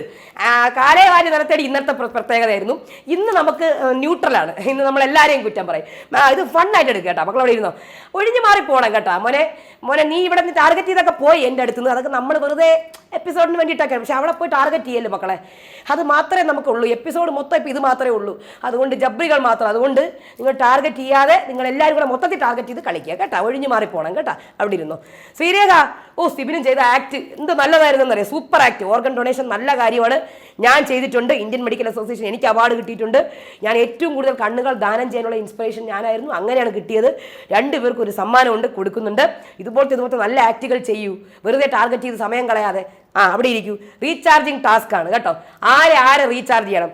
കാലേ വാരി നിരത്തേടി ഇന്നത്തെ പ്രത്യേകതയായിരുന്നു. ഇന്ന് നമുക്ക് ന്യൂട്രലാണ് ഇന്ന് നമ്മൾ എല്ലാവരെയും കുറ്റം പറയും. ഇത് ഫണ്ണായിട്ട് എടുക്കുക കേട്ടോ. മക്കൾ അവിടെ ഇരുന്നോ? ഒഴിഞ്ഞു മാറി പോകണം കേട്ടോ. മോനെ മോനെ നീ ഇവിടെ നിന്ന് ടാർഗറ്റ് ചെയ്തൊക്കെ പോയി എന്റെ അടുത്തുനിന്ന്. അതൊക്കെ നമ്മൾ വെറുതെ എപ്പിസോഡിന് വേണ്ടിയിട്ടൊക്കെ പക്ഷെ അവിടെ പോയി ടാർഗറ്റ് ചെയ്യല്ലോ മക്കളെ? അത് മാത്രമേ നമുക്കുള്ളൂ. എപ്പിസോഡ് മൊത്തം ഇപ്പം ഇത് മാത്രമേ ഉള്ളൂ. അതുകൊണ്ട് ജബ്രികൾ മാത്രം. അതുകൊണ്ട് നിങ്ങൾ ടാർഗറ്റ് ചെയ്യാതെ നിങ്ങൾ എല്ലാവരും കൂടെ മൊത്തത്തിൽ ടാർഗറ്റ് ചെയ്ത് കളിക്കുക കേട്ടോ. ഒഴിഞ്ഞു മാറി പോകണം കേട്ടോ. അവിടെ ഇരുന്നു. ശ്രീരേഖ ഓ സിബിനും ചെയ്ത ആക്ട് എന്ത് നല്ലതായിരുന്നു എന്നറിയാം സൂപ്പർ ആക്ട് ഓർഗൻ ഡൊണേഷൻ നല്ല കാര്യമാണ്. ഞാൻ ചെയ്തിട്ടുണ്ട് ഇന്ത്യൻ മെഡിക്കൽ അസോസിയേഷൻ എനിക്ക് അവാർഡ് കിട്ടിയിട്ടുണ്ട്. ഞാൻ ഏറ്റവും കൂടുതൽ കണ്ണുകൾ ദാനം ചെയ്യാനുള്ള ഇൻസ്പിറേഷൻ ഞാനായിരുന്നു. അങ്ങനെയാണ് കിട്ടിയത്. രണ്ടുപേർക്കും ഒരു സമ്മാനമുണ്ട് കൊടുക്കുന്നുണ്ട്. ഇതുപോലത്തെ ഇതുപോലത്തെ നല്ല ആക്റ്റുകൾ ചെയ്യൂ. വെറുതെ ടാർഗറ്റ് ചെയ്ത് സമയം കളയാതെ. ആ അവിടെ ഇരിക്കൂ. റീചാർജിങ് ടാസ്ക് ആണ് കേട്ടോ. ആരെ ആരെ റീചാർജ് ചെയ്യണം?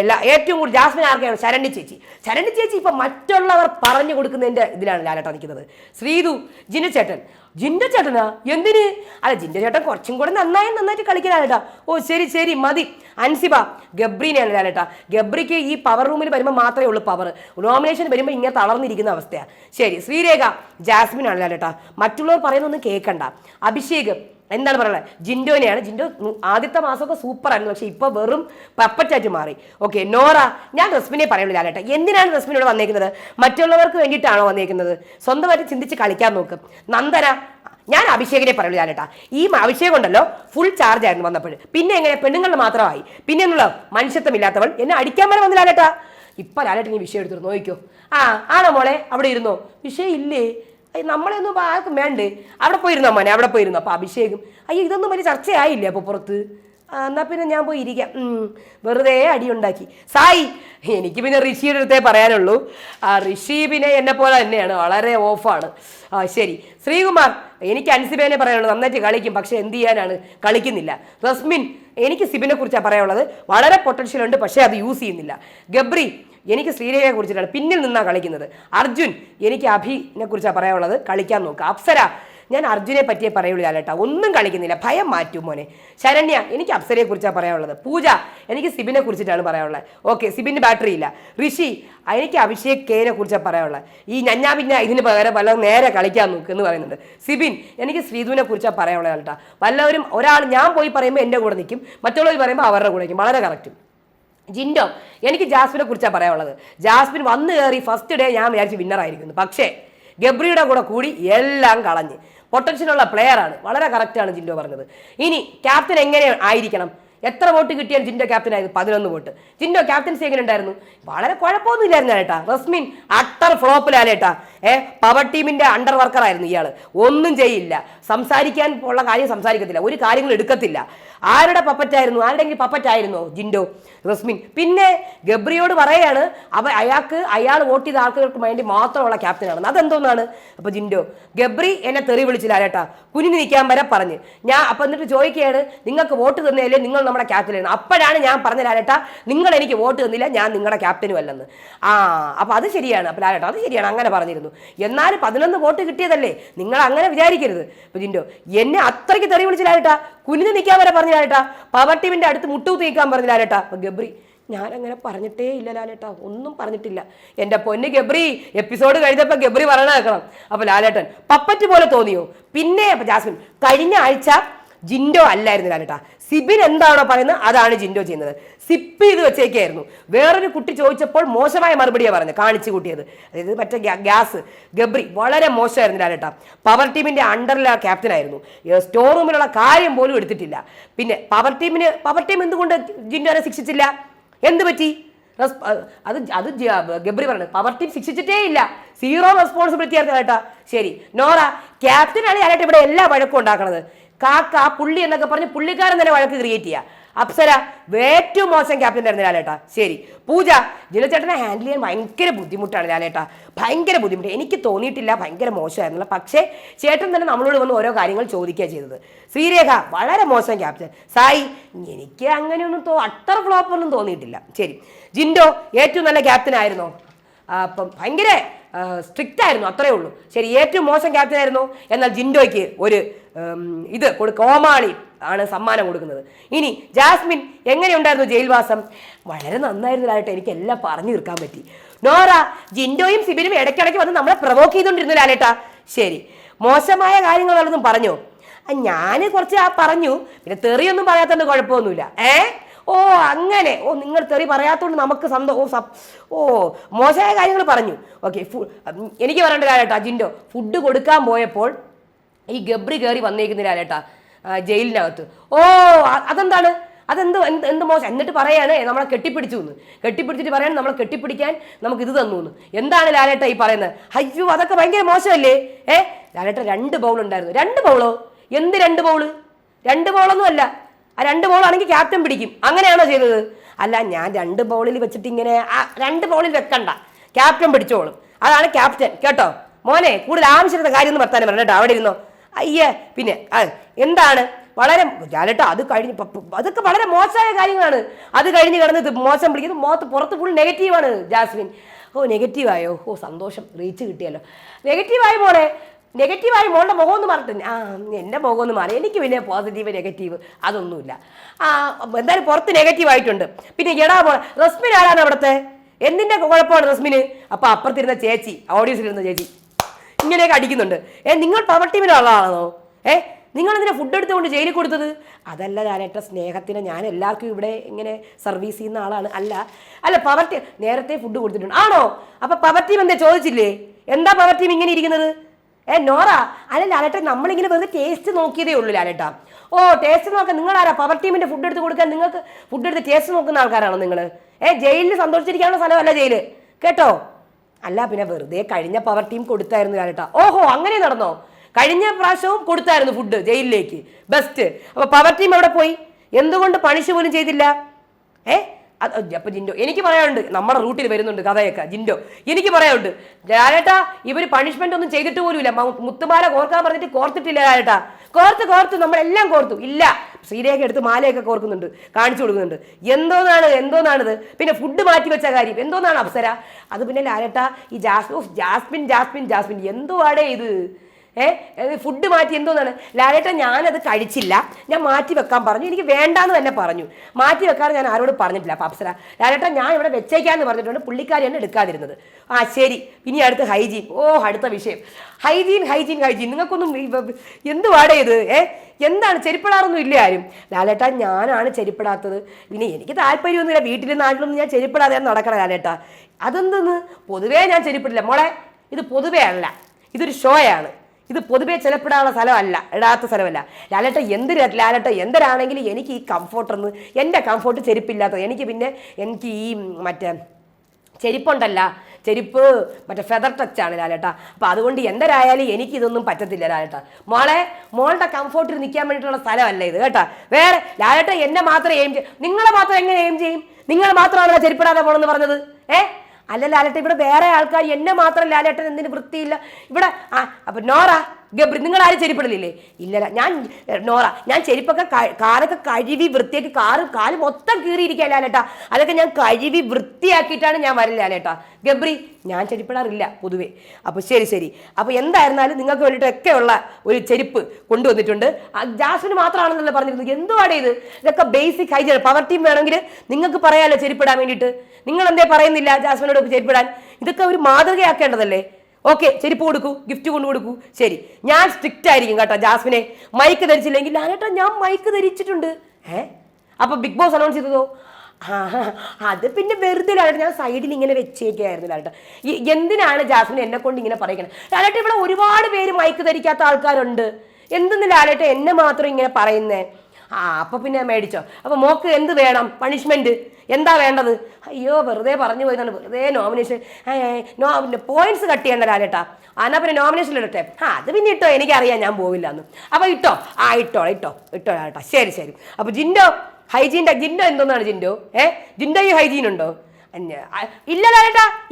എല്ലാ ഏറ്റവും കൂടുതൽ ജാസ്മിൻ ആർക്കെയാണ്? ശരണ്യ ചേച്ചി. ശരണ്യ ചേച്ചി ഇപ്പം മറ്റുള്ളവർ പറഞ്ഞു കൊടുക്കുന്നതിന്റെ ഇതിലാണ് ലാലേട്ട നിൽക്കുന്നത്. ശ്രീതു ജിനു ചേട്ടൻ ജിൻഡോ ചേട്ടനാ? എന്തിന്? അല്ല ജിൻഡ ചേട്ടൻ കുറച്ചും കൂടെ നന്നായി നന്നായിട്ട് കളിക്കാനാലേട്ടാ ഓ ശരി ശരി മതി. അൻസിബ ഗബ്രീനെയാണ് ലാലേട്ടാ ഗബ്രിക്ക് ഈ പവർ റൂമിൽ വരുമ്പോൾ മാത്രമേ ഉള്ളൂ പവർ നോമിനേഷൻ വരുമ്പോൾ ഇങ്ങനെ തളർന്നിരിക്കുന്ന അവസ്ഥയാണ് ശരി ശ്രീരേഖ ജാസ്മിനാണ് ലാലേട്ടാ മറ്റുള്ളവർ പറയുന്നൊന്നും കേൾക്കണ്ട അഭിഷേക് എന്താണ് പറയുന്നത്? ജിൻഡോനെയാണ്. ജിൻഡോ ആദ്യത്തെ മാസമൊക്കെ സൂപ്പർ ആയിരുന്നു പക്ഷെ ഇപ്പൊ വെറും പപ്പറ്റായിട്ട് മാറി. ഓക്കെ നോറ ഞാൻ റസ്മിനെ പറയുള്ളൂ ലാലേട്ട. എന്തിനാണ് റസ്മിനോട് വന്നേക്കുന്നത്? മറ്റുള്ളവർക്ക് വേണ്ടിയിട്ടാണോ വന്നേക്കുന്നത്? സ്വന്തമായിട്ട് ചിന്തിച്ച് കളിക്കാൻ നോക്കും. നന്ദന ഞാൻ അഭിഷേകിനെ പറയുള്ളൂ ഞാനേട്ടാ ഈ അഭിഷേകം ഉണ്ടല്ലോ ഫുൾ ചാർജ് ആയിരുന്നു വന്നപ്പോൾ പിന്നെ എങ്ങനെ? പെണ്ണുങ്ങൾ മാത്രമായി. പിന്നെ എന്നുള്ള മനുഷ്യത്വമില്ലാത്തവൾ. എന്നെ അടിക്കാൻ വരെ വന്നില്ല ലാലേട്ട. ഇപ്പൊ ലാലേട്ടൻ ഈ വിഷയം എടുത്തിരുന്നു നോക്കിക്കോ. ആ ആണോ മോളെ? അവിടെ ഇരുന്നോ? വിഷയം ഇല്ലേ? നമ്മളെയൊന്നും ആർക്കും വേണ്ടേ? അവിടെ പോയിരുന്നോ മോനെ? അവിടെ പോയിരുന്നു? അപ്പൊ അഭിഷേകം. അയ്യോ ഇതൊന്നും വലിയ ചർച്ചയായില്ലേ അപ്പൊ പുറത്ത്? എന്നാൽ എന്നാ പിന്നെ ഞാൻ പോയി ഇരിക്കാം. വെറുതെ അടിയുണ്ടാക്കി സായി എനിക്ക് പിന്നെ ഋഷിയുടെ അടുത്തേ പറയാനുള്ളൂ. ആ ഋഷി പിന്നെ എന്നെ പോലെ തന്നെയാണ്. വളരെ ഓഫാണ്. ആ ശരി. ശ്രീകുമാർ എനിക്ക് അൻസിബേനെ പറയാനുള്ളൂ നന്നായിട്ട് കളിക്കും പക്ഷെ എന്ത് ചെയ്യാനാണ്? കളിക്കുന്നില്ല. റസ്മിൻ എനിക്ക് സിബിനെ കുറിച്ചാണ് പറയാനുള്ളത്. വളരെ പൊട്ടൻഷ്യൽ ഉണ്ട് പക്ഷേ അത് യൂസ് ചെയ്യുന്നില്ല. ഗബ്രി എനിക്ക് ശ്രീരേഖയെ കുറിച്ചിട്ടാണ്. പിന്നിൽ നിന്നാണ് കളിക്കുന്നത്. അർജുൻ എനിക്ക് അഭിനെ കുറിച്ചാണ് പറയാനുള്ളത്. കളിക്കാൻ നോക്കുക അപ്സര ഞാൻ അർജുനെ പറ്റിയേ പറയുള്ളൂ ലാലേട്ടാ. ഒന്നും കളിക്കുന്നില്ല. ഭയം മാറ്റും മോനെ. ശരണ്യ എനിക്ക് അപ്സരയെ കുറിച്ചാണ് പറയാനുള്ളത്. പൂജ എനിക്ക് സിബിനെ കുറിച്ചിട്ടാണ് പറയാനുള്ളത്. ഓക്കെ സിബിന് ബാറ്ററി ഇല്ല. ഋഷി എനിക്ക് അഭിഷേക് കെനെ കുറിച്ചാണ് പറയാനുള്ളത്. ഈ ഞഞ്ഞാ പിന്നെ ഇതിന് പകരം വല്ല നേരെ കളിക്കാൻ നോക്ക് എന്ന് പറയുന്നുണ്ട്. സിബിൻ എനിക്ക് ശ്രീധുവിനെ കുറിച്ചാണ് പറയാനുള്ളത് കേട്ടോ വല്ലവരും ഒരാൾ ഞാൻ പോയി പറയുമ്പോൾ എന്റെ കൂടെ നിൽക്കും മറ്റുള്ളവർ പറയുമ്പോൾ അവരുടെ കൂടെ നിൽക്കും വളരെ കറക്റ്റും ജിൻഡോ എനിക്ക് ജാസ്മിനെ കുറിച്ചാണ് പറയാനുള്ളത്. ജാസ്മിൻ വന്നു കയറി ഫസ്റ്റ് ഡേ ഞാൻ വിചാരിച്ച് വിന്നറായിരിക്കുന്നു പക്ഷേ ഗബ്രിയുടെ കൂടെ കൂടി എല്ലാം കളഞ്ഞ്. പൊട്ടൻഷ്യലുള്ള പ്ലെയറാണ് വളരെ കറക്റ്റാണ് ജിൻഡോ പറഞ്ഞത്. ഇനി ക്യാപ്റ്റൻ എങ്ങനെ ആയിരിക്കണം? എത്ര വോട്ട് കിട്ടിയാൽ ജിൻഡോ ക്യാപ്റ്റൻ ആയത് പതിനൊന്ന് വോട്ട് ജിൻഡോ ക്യാപ്റ്റൻസി എങ്ങനെ ഉണ്ടായിരുന്നു? വളരെ കുഴപ്പമൊന്നും ഇല്ലായിരുന്നു ഏട്ടാ. റസ്മിൻ അട്ടർ ഫ്ലോപ്പിലാലേട്ടാ ഏ പവർ ടീമിന്റെ അണ്ടർ വർക്കറായിരുന്നു ഇയാൾ ഒന്നും ചെയ്യില്ല. സംസാരിക്കാൻ ഉള്ള കാര്യം സംസാരിക്കത്തില്ല. ഒരു കാര്യങ്ങൾ എടുക്കത്തില്ല. ആരുടെ പപ്പറ്റായിരുന്നു ആരുടെങ്കിലും പപ്പറ്റായിരുന്നോ ജിൻഡോ? റസ്മിൻ. പിന്നെ ഗബ്രിയോട് പറയാണ് അവ അയാൾക്ക് അയാൾ വോട്ട് ചെയ്ത ആൾക്കാർക്ക് വേണ്ടി മാത്രമുള്ള ക്യാപ്റ്റനാണ് അതെന്തോന്നാണ്? അപ്പൊ ജിൻഡോ ഗബ്രി എന്നെ തെറി വിളിച്ചില്ല ആരേട്ടാ? കുനിഞ്ഞു നിൽക്കാൻ വരെ പറഞ്ഞ്. ഞാൻ അപ്പൊ എന്നിട്ട് ചോദിക്കുകയാണ് നിങ്ങൾക്ക് വോട്ട് തന്നതല്ലേ നിങ്ങൾ നമ്മുടെ ക്യാപ്റ്റനാണ് അപ്പോഴാണ് ഞാൻ പറഞ്ഞ ലാലേട്ടാ നിങ്ങൾ എനിക്ക് വോട്ട് തന്നില്ല ഞാൻ നിങ്ങളുടെ ക്യാപ്റ്റനും അല്ലെന്ന്. ആ അപ്പൊ അത് ശരിയാണ്. അപ്പൊ ലാലേട്ടാ അത് ശരിയാണ്. അങ്ങനെ പറഞ്ഞിരുന്നു. എന്നാലും പതിനൊന്ന് വോട്ട് കിട്ടിയതല്ലേ? നിങ്ങൾ അങ്ങനെ വിചാരിക്കരുത് ജിൻഡോ എന്നെ അത്രയ്ക്ക് തെറി വിളിച്ച കുനിഞ്ഞ് നിൽക്കാൻ വരെ പറഞ്ഞ ലാലേട്ടാ പവർ ടീമിന്റെ അടുത്ത് മുട്ടുകുത്തി നിൽക്കാൻ അപ്പം ഗബ്രി ഞാനങ്ങനെ പറഞ്ഞിട്ടേ ഇല്ല ലാലേട്ടാ. ഒന്നും പറഞ്ഞിട്ടില്ല. എന്റെ പൊന്ന് ഗബ്രി എപ്പിസോഡ് കഴിഞ്ഞപ്പോൾ ഗബ്രി പറയണ കേൾക്കണം അപ്പോൾ ലാലേട്ടൻ പപ്പറ്റ് പോലെ തോന്നിയോ? പിന്നെ ജാസ്മിൻ കഴിഞ്ഞ ആഴ്ച ജിൻഡോ അല്ലായിരുന്നു ലാലേട്ടാ. സിബിൻ എന്താണോ പറയുന്നത് അതാണ് ജിൻഡോ ചെയ്യുന്നത്. സിപ്പ് ചെയ്ത് വെച്ചേക്കായിരുന്നു. വേറൊരു കുട്ടി ചോദിച്ചപ്പോൾ മോശമായ മറുപടിയാണ് പറഞ്ഞത് കാണിച്ചു കൂട്ടിയത്. അതായത് മറ്റേ ഗ്യാസ് ഗബ്രി വളരെ മോശമായിരുന്നു ലാലേട്ട. പവർ ടീമിന്റെ അണ്ടറിലെ ക്യാപ്റ്റൻ ആയിരുന്നു. സ്റ്റോർ റൂമിലുള്ള കാര്യം പോലും എടുത്തിട്ടില്ല. പിന്നെ പവർ ടീമിന് പവർ ടീം എന്തുകൊണ്ട് ജിൻഡോനെ ശിക്ഷിച്ചില്ല? എന്ത് പറ്റി? അത് അത് ഗബ്രി പറഞ്ഞു പവർ ടീം ശിക്ഷിച്ചിട്ടേ ഇല്ല. സീറോ റെസ്പോൺസിബിലിറ്റി ആയിരുന്നു കേട്ടാ ശരി നോറ ക്യാപ്റ്റൻ ക്യാപ്റ്റനാണ് ഞാനായിട്ട് ഇവിടെ എല്ലാ വഴക്കും ഉണ്ടാക്കണത്. കാക്ക പുള്ളി എന്നൊക്കെ പറഞ്ഞ് പുള്ളിക്കാരൻ തന്നെ വഴക്ക് ക്രിയേറ്റ് ചെയ്യുക അപ്സര ഏറ്റവും മോശം ക്യാപ്റ്റൻ ആയിരുന്നു ലാലേട്ടാ. ശരി. പൂജ ജിലച്ചേട്ടനെ ഹാൻഡിൽ ചെയ്യാൻ ഭയങ്കര ബുദ്ധിമുട്ടാണ് ലാലേട്ടാ. ഭയങ്കര ബുദ്ധിമുട്ട്. എനിക്ക് തോന്നിയിട്ടില്ല ഭയങ്കര മോശമായിരുന്നില്ല. പക്ഷേ ചേട്ടൻ തന്നെ നമ്മളോട് വന്ന് ഓരോ കാര്യങ്ങൾ ചോദിക്കുക ചെയ്തത്. ശ്രീരേഖ വളരെ മോശം ക്യാപ്റ്റൻ സായി എനിക്ക് അങ്ങനെയൊന്നും തോ അത്ര ഫ്ലോപ്പൊന്നും തോന്നിയിട്ടില്ല. ശരി. ജിൻഡോ ഏറ്റവും നല്ല ക്യാപ്റ്റൻ ആയിരുന്നോ? അപ്പം ഭയങ്കര സ്ട്രിക്റ്റ് ആയിരുന്നു അത്രയേ ഉള്ളൂ. ശരി ഏറ്റവും മോശം ക്യാപ്റ്റൻ ആയിരുന്നു എന്നാൽ ജിൻഡോയ്ക്ക് ഒരു ഇത് കൊടുക്ക കോമാളി ആണ് സമ്മാനം കൊടുക്കുന്നത്. ഇനി ജാസ്മിൻ എങ്ങനെയുണ്ടായിരുന്നു ജയിൽവാസം? വളരെ നന്നായിരുന്നതായിട്ട് എനിക്ക് എല്ലാം പറഞ്ഞു തീർക്കാൻ പറ്റി. നോറ ജിൻഡോയും സിബിനും ഇടയ്ക്കിടയ്ക്ക് വന്ന് നമ്മളെ പ്രൊവോക്ക് ചെയ്തുകൊണ്ടിരുന്നു ലാലേട്ടാ. ശരി മോശമായ കാര്യങ്ങൾ വല്ലതും പറഞ്ഞോ? ഞാൻ കുറച്ച് ആ പറഞ്ഞു പിന്നെ തെറിയൊന്നും പറയാത്തോണ്ട് കുഴപ്പമൊന്നുമില്ല. ഏ? ഓ അങ്ങനെ. ഓ നിങ്ങൾ തെറി പറയാത്തോണ്ട് നമുക്ക് സന്തോ ഓ മോശമായ കാര്യങ്ങൾ പറഞ്ഞു. ഓക്കെ എനിക്ക് പറയേണ്ട ലാലേട്ടാ ജിൻഡോ ഫുഡ് കൊടുക്കാൻ പോയപ്പോൾ ഈ ഗബ്രി കയറി വന്നേക്കുന്നില്ല കാര്യട്ടാ ജയിലിനകത്ത്. ഓ അതെന്താണ്? അതെന്ത് എന്ത് എന്ത് മോശം? എന്നിട്ട് പറയാണ് നമ്മളെ കെട്ടിപ്പിടിച്ചു എന്ന് കെട്ടിപ്പിടിച്ചിട്ട് പറയാണ് നമ്മളെ കെട്ടിപ്പിടിക്കാൻ നമുക്ക് ഇത് തന്നു എന്ന് എന്താണ് ലാലേട്ട ഈ പറയുന്നത്? അയ്യോ അതൊക്കെ ഭയങ്കര മോശമല്ലേ? ഏ ലാലേട്ട രണ്ട് ബൗൾ ഉണ്ടായിരുന്നു രണ്ട് ബൗളോ? എന്ത് രണ്ട് ബൗൾ? രണ്ട് ബൗളൊന്നും അല്ല. ആ രണ്ട് ബോളാണെങ്കിൽ ക്യാപ്റ്റൻ പിടിക്കും. അങ്ങനെയാണോ ചെയ്തത്? അല്ല ഞാൻ രണ്ട് ബോളിൽ വെച്ചിട്ട് ഇങ്ങനെ ആ രണ്ട് ബോളിൽ വെക്കണ്ട. ക്യാപ്റ്റൻ പിടിച്ചോളും. അതാണ് ക്യാപ്റ്റൻ കേട്ടോ? മോനെ കൂടുതൽ ആവശ്യമുള്ള കാര്യം ഒന്നും വർത്താനം പറഞ്ഞു കേട്ടോ. അവിടെ ഇരുന്നോ. അയ്യേ പിന്നെ എന്താണ്? വളരെ ജാലട്ടോ അത് കഴിഞ്ഞ് അതൊക്കെ വളരെ മോശമായ കാര്യങ്ങളാണ്. അത് കഴിഞ്ഞ് കിടന്ന് മോശം പിടിക്കുന്നത് മോത്ത് പുറത്ത് ഫുൾ നെഗറ്റീവാണ് ജാസ്മിൻ. ഓ നെഗറ്റീവായോ ഓ സന്തോഷം. റീച്ച് കിട്ടിയല്ലോ. നെഗറ്റീവായി മോളെ? നെഗറ്റീവായി മോളുടെ മുഖം ഒന്ന് മാറട്ടെ ആ എന്റെ മുഖം ഒന്ന് മാറി. എനിക്ക് പിന്നെ പോസിറ്റീവ് നെഗറ്റീവ് അതൊന്നുമില്ല. ആ എന്തായാലും പുറത്ത് നെഗറ്റീവ് ആയിട്ടുണ്ട്. പിന്നെ എടാ മോളെ റസ്മിൻ ആരാണ് അവിടുത്തെ? എന്തിന്റെ കുഴപ്പമാണ് റസ്മിന്? അപ്പോൾ അപ്പുറത്തിരുന്ന ചേച്ചി ഓഡിയൻസിലിരുന്ന ചേച്ചി. ഇങ്ങനെയൊക്കെ അടിക്കുന്നുണ്ട്. ഏ നിങ്ങൾ പവർ ടീമിലെ ആളാണോ? ഏ നിങ്ങൾ എന്തിനാ ഫുഡ് എടുത്തുകൊണ്ട് ജയിലിൽ കൊടുത്തത്? അതല്ല ഞാനേറ്റ സ്നേഹത്തിന് ഞാൻ എല്ലാവർക്കും ഇവിടെ ഇങ്ങനെ സർവീസ് ചെയ്യുന്ന ആളാണ്. അല്ല അല്ല പവർ ടീം നേരത്തെ ഫുഡ് കൊടുത്തിട്ടുണ്ട്. ആണോ? അപ്പം പവർ ടീം എന്താ ചോദിച്ചില്ലേ? എന്താ പവർ ടീം ഇങ്ങനെ ഇരിക്കുന്നത്? ഏ നോറ. അല്ല ലാലേട്ട നമ്മളിങ്ങനെ വെറുതെ ടേസ്റ്റ് നോക്കിയതേ ഉള്ളൂ ലാലേട്ട. ഓ ടേസ്റ്റ് നോക്കാൻ ആരാ പവർ ടീമിന്റെ ഫുഡ് എടുത്ത് കൊടുക്കാൻ നിങ്ങൾക്ക് ഫുഡ് എടുത്ത് ടേസ്റ്റ് നോക്കുന്ന ആൾക്കാരാണോ നിങ്ങൾ ഏ ജയിലിൽ സന്തോഷിച്ചിരിക്കാനുള്ള സ്ഥലമല്ല ജയിൽ. കേട്ടോ? അല്ല പിന്നെ വെറുതെ കഴിഞ്ഞ പവർ ടീം കൊടുത്തായിരുന്നു ലാലേട്ടാ. ഓഹോ അങ്ങനെ നടന്നോ? കഴിഞ്ഞ പ്രാവശ്യവും കൊടുത്തായിരുന്നു ഫുഡ് ജയിലിലേക്ക്. ബെസ്റ്റ് അപ്പൊ പവർ ടീം എവിടെ പോയി? എന്തുകൊണ്ട് പണിഷ് പോലും ചെയ്തില്ല? ഏ? അപ്പൊ ജിൻഡോ എനിക്ക് പറയാനുണ്ട് നമ്മുടെ റൂട്ടിൽ വരുന്നുണ്ട് കഥയൊക്കെ ജിൻഡോ എനിക്ക് പറയാനുണ്ട് ലാലേട്ടാ ഇവർ പണിഷ്മെന്റ് ഒന്നും ചെയ്തിട്ട് പോലുമില്ല. മുത്തുമാല കോർക്കാൻ പറഞ്ഞിട്ട് കോർത്തിട്ടില്ല ലാലേട്ടാ കോർത്ത് കോർത്ത് നമ്മളെല്ലാം കോർത്തു. ഇല്ല ശ്രീരേഖ എടുത്ത് മാലയൊക്കെ കോർക്കുന്നുണ്ട് കാണിച്ചു കൊടുക്കുന്നുണ്ട്. എന്തോന്നാണ് എന്തോന്നാണിത്? പിന്നെ ഫുഡ് മാറ്റി വെച്ച കാര്യം എന്തോന്നാണ് അപ്സര അത് പിന്നെ ലാലേട്ടാ ഈ ഉഫ്, ജാസ്മിൻ ജാസ്മിൻ ജാസ്മിൻ എന്തോ ആടേ ഇത്? ഏ ഫുഡ് മാറ്റി എന്തോന്നാണ്? ലാലേട്ട ഞാനത് കഴിച്ചില്ല. ഞാൻ മാറ്റി വെക്കാൻ പറഞ്ഞു. എനിക്ക് വേണ്ടാന്ന് തന്നെ പറഞ്ഞു. മാറ്റി വെക്കാൻ ഞാൻ ആരോട് പറഞ്ഞിട്ടില്ല അപ്പൊ അപ്സര. ലാലേട്ട ഞാൻ ഇവിടെ വെച്ചേക്കാന്ന് പറഞ്ഞിട്ടുണ്ട്. പുള്ളിക്കാരിയാണ് എടുക്കാതിരുന്നത്. ആ ശരി. ഇനി അടുത്ത് ഹൈജീൻ. ഓ അടുത്ത വിഷയം. Hygiene hygiene hygiene. നിങ്ങൾക്കൊന്നും എന്ത് വാടേത് ഏ എന്താണ്? ചെരിപ്പിടാറൊന്നും ഇല്ല ആരും? ലാലേട്ട ഞാനാണ് ചെരിപ്പിടാത്തത്. പിന്നെ എനിക്ക് താല്പര്യമൊന്നുമില്ല. വീട്ടിലും നാട്ടിലൊന്നും ഞാൻ ചെരിപ്പിടാതെ നടക്കണം ലാലേട്ട. അതെന്തെന്ന്? പൊതുവേ ഞാൻ ചെരിപ്പിടില്ല. മോളെ ഇത് പൊതുവേ അല്ല. ഇതൊരു ഷോയാണ്. ഇത് പൊതുവേ ചിലപ്പെടാനുള്ള സ്ഥലമല്ല ഇടാത്ത സ്ഥലമല്ല. ലാലട്ട എന്ത് ലാലട്ട എന്തരാണെങ്കിലും എനിക്ക് ഈ കംഫോർട്ടെന്ന് എന്റെ കംഫോർട്ട് ചെരുപ്പില്ലാത്തത് എനിക്ക് പിന്നെ എനിക്ക് ഈ മറ്റേ ചെരുപ്പുണ്ടല്ല ചെരുപ്പ് മറ്റേ ഫെദർ ടച്ചാണ് ലാലേട്ട. അപ്പം അതുകൊണ്ട് എന്തരായാലും എനിക്ക് ഇതൊന്നും പറ്റത്തില്ല ലാലേട്ട. മോളെ മോളുടെ കംഫോർട്ടിൽ നിൽക്കാൻ വേണ്ടിയിട്ടുള്ള സ്ഥലമല്ല ഇത് കേട്ടോ. വേറെ ലാലേട്ട എന്നെ മാത്രം എയിം ചെയ്യും നിങ്ങളെ മാത്രം എങ്ങനെ എയിം ചെയ്യും? നിങ്ങൾ മാത്രമാണല്ലോ ചെരുപ്പിടാതെ പോണെന്ന് പറഞ്ഞത് ഏ? അല്ല ലാലേട്ടൻ ഇവിടെ വേറെ ആൾക്കാർ എന്നെ മാത്രം ലാലേട്ടൻ എന്തിന് വൃത്തിയില്ല? ഇവിടെ ആ അപ്പൊ നോറ ഗബ്രി നിങ്ങൾ ആരും ചെരിപ്പിടലില്ലേ? ഇല്ലല്ല ഞാൻ നോറ ഞാൻ ചെരുപ്പൊക്കെ കാറൊക്കെ കഴുകി വൃത്തിയാക്കി കാറ് കാൽ മൊത്തം കീറിയിരിക്കുക ലാലേട്ടാ. അതൊക്കെ ഞാൻ കഴുകി വൃത്തിയാക്കിയിട്ടാണ് ഞാൻ വരില്ല ലാലേട്ടാ. ഗബ്രി ഞാൻ ചെരിപ്പിടാറില്ല പൊതുവേ. അപ്പൊ ശരി ശരി. അപ്പൊ എന്തായിരുന്നാലും നിങ്ങൾക്ക് വേണ്ടിയിട്ടൊക്കെ ഉള്ള ഒരു ചെരുപ്പ് കൊണ്ടുവന്നിട്ടുണ്ട്. ജാസ്മിന് മാത്രമാണെന്നല്ല പറഞ്ഞിരുന്നത്. എന്തുവാടേ ഇത്? ഇതൊക്കെ ബേസിക് ഹൈജീൻ പവർ ടീം വേണമെങ്കിൽ നിങ്ങൾക്ക് പറയാമല്ലോ ചെരുപ്പിടാൻ വേണ്ടിയിട്ട്. നിങ്ങൾ എന്തേ പറയുന്നില്ല ജാസ്മിനോട് ചെരുപ്പിടാൻ? ഇതൊക്കെ ഒരു മാതൃകയാക്കേണ്ടതല്ലേ? ഓക്കെ ചെരുപ്പ് കൊടുക്കൂ ഗിഫ്റ്റ് കൊണ്ടു കൊടുക്കൂ. ശരി. ഞാൻ സ്ട്രിക്റ്റ് ആയിരിക്കും കേട്ടോ ജാസ്മിനെ. മൈക്ക് ധരിച്ചില്ലെങ്കിൽ ലാലേട്ടാ ഞാൻ മൈക്ക് ധരിച്ചിട്ടുണ്ട്. ഏ? അപ്പൊ ബിഗ് ബോസ് അനൗൺസ് ചെയ്തതോ? അത് പിന്നെ വെറുതെ ലാലേട്ട ഞാൻ സൈഡിൽ ഇങ്ങനെ വെച്ചേക്കായിരുന്നു ലാലേട്ട. എന്തിനാണ് ജാസ്മിൻ എന്നെ കൊണ്ട് ഇങ്ങനെ പറയിക്കുന്നത് ലാലേട്ട ഇവിടെ ഒരുപാട് പേര് മൈക്ക് ധരിക്കാത്ത ആൾക്കാരുണ്ട്. എന്തെന്ന് ലാലേട്ട എന്നെ മാത്രം ഇങ്ങനെ പറയുന്നേ? ആ അപ്പൊ പിന്നെ മേടിച്ചോ. അപ്പൊ മോക്ക് എന്ത് വേണം? പണിഷ്മെന്റ് എന്താ വേണ്ടത്? അയ്യോ വെറുതെ പറഞ്ഞു പോയതാണ്. വെറുതെ നോമിനേഷൻ നോ പോയിന്റ്സ് കട്ട് ചെയ്യേണ്ട ആ, എന്നാ പിന്നെ നോമിനേഷൻ ഇടട്ടെ. ആ അത് പിന്നെ ഇട്ടോ. എനിക്കറിയാം ഞാൻ പോവില്ല എന്ന് അപ്പൊ ഇട്ടോ. ആ ഇട്ടോ ഇട്ടോ ഇട്ടോ ലാലേട്ടാ ശരി ശരി. അപ്പൊ ജിൻഡോ ഹൈജീന്റെ ജിൻഡോ എന്തോന്നാണ് ജിൻഡോ? ഏ ജിൻഡോ ഈ ഹൈജീൻ ഉണ്ടോ ഇല്ല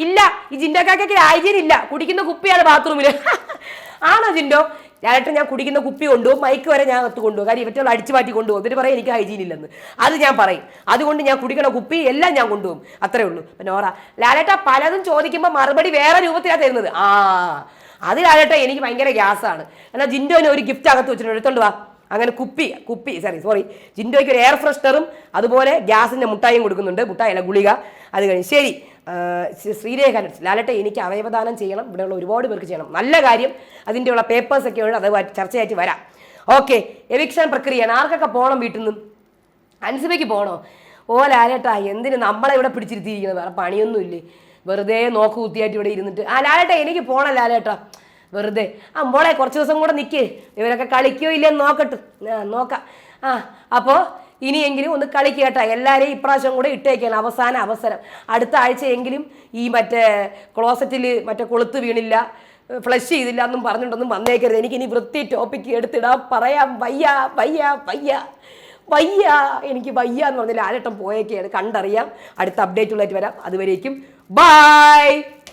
ഇല്ല. ഈ ജിൻഡോക്കാക്കി ഹൈജീൻ ഇല്ല. കുടിക്കുന്ന കുപ്പിയാണ് ബാത്റൂമിൽ ആണോ ജിൻഡോ? ലാലേട്ടൻ ഞാൻ കുടിക്കുന്ന കുപ്പി കൊണ്ടുപോകും മൈക്ക് വരെ ഞാൻ അകത്ത് കൊണ്ടുപോകും. കാര്യം ഇവറ്റുള്ള അടിച്ചു മാറ്റി കൊണ്ടുപോകും. എന്നിട്ട് പറയും എനിക്ക് ഹൈജീൻ ഇല്ലെന്ന്. അത് ഞാൻ പറയും. അതുകൊണ്ട് ഞാൻ കുടിക്കണ കുപ്പി എല്ലാം ഞാൻ കൊണ്ടുപോകും. അത്രേ ഉള്ളൂ. പിന്നെ നോറ ലാലേട്ട പലതും ചോദിക്കുമ്പോൾ മറുപടി വേറെ രൂപത്തിലാണ് തരുന്നത്. ആ അത് ലാലേട്ട എനിക്ക് ഭയങ്കര ഗ്യാസാണ് എന്നാൽ ജിൻഡോന് ഒരു ഗിഫ്റ്റ് അകത്ത് വെച്ചിട്ടുണ്ട്. എടുത്തോണ്ട് വാ. അങ്ങനെ കുപ്പി കുപ്പി സോറി സോറി ജിൻഡോയ്ക്ക് ഒരു എയർ ഫ്രഷ്നറും അതുപോലെ ഗ്യാസിന്റെ മുട്ടായും കൊടുക്കുന്നുണ്ട്. മുട്ടായല്ല ഗുളിക. അത് കഴിഞ്ഞ് ശ്രീ- ശ്രീരേഖ ലാലട്ടെ എനിക്ക് അവയവദാനം ചെയ്യണം. ഇവിടെയുള്ള ഒരുപാട് പേർക്ക് ചെയ്യണം. നല്ല കാര്യം. അതിന്റെ ഉള്ള പേപ്പേഴ്സ് ഒക്കെ ഉണ്ട് അത് ചർച്ചയായിട്ട് വരാം. ഓക്കെ എവിക്ഷൻ പ്രക്രിയയാണ്. ആർക്കൊക്കെ പോകണം വീട്ടിൽ നിന്ന്? അൻസിബയ്ക്ക് പോകണോ ഓ ലാലേട്ടാ എന്തിന് നമ്മളെ ഇവിടെ പിടിച്ചിരുത്തിയിരിക്കുന്നത്? വേറെ പണിയൊന്നുമില്ലേ വെറുതെ നോക്ക് കുത്തിയായിട്ട് ഇവിടെ ഇരുന്നിട്ട്. ആ ലാലേട്ടാ എനിക്ക് പോകണം ലാലേട്ട. വെറുതെ. ആ മോളെ കുറച്ച് ദിവസം കൂടെ നിൽക്കേ ഇവരൊക്കെ കളിക്കോ ഇല്ലയെന്ന് നോക്കട്ടെ. നോക്കാം. ആ അപ്പോൾ ഇനിയെങ്കിലും ഒന്ന് കളിക്കേട്ടാ എല്ലാവരെയും ഇപ്രാവശ്യം കൂടെ ഇട്ടേക്കാണ് അവസാന അവസരം. അടുത്ത ആഴ്ചയെങ്കിലും ഈ മറ്റേ ക്ലോസറ്റിൽ മറ്റേ കൊളുത്ത് വീണില്ല ഫ്ലഷ് ചെയ്തില്ല എന്നും പറഞ്ഞിട്ടൊന്നും വന്നേക്കരുത്. എനിക്ക് ഇനി വൃത്തി ടോപ്പിക്ക് എടുത്തിടാൻ പറയാം. വയ്യ വയ്യ വയ്യ വയ്യ. എനിക്ക് വയ്യ എന്ന് പറഞ്ഞാൽ ആരട്ടം പോയേക്കാണ് കണ്ടറിയാം. അടുത്ത അപ്ഡേറ്റുള്ളതായിട്ട് വരാം. അതുവരേക്കും. ബൈ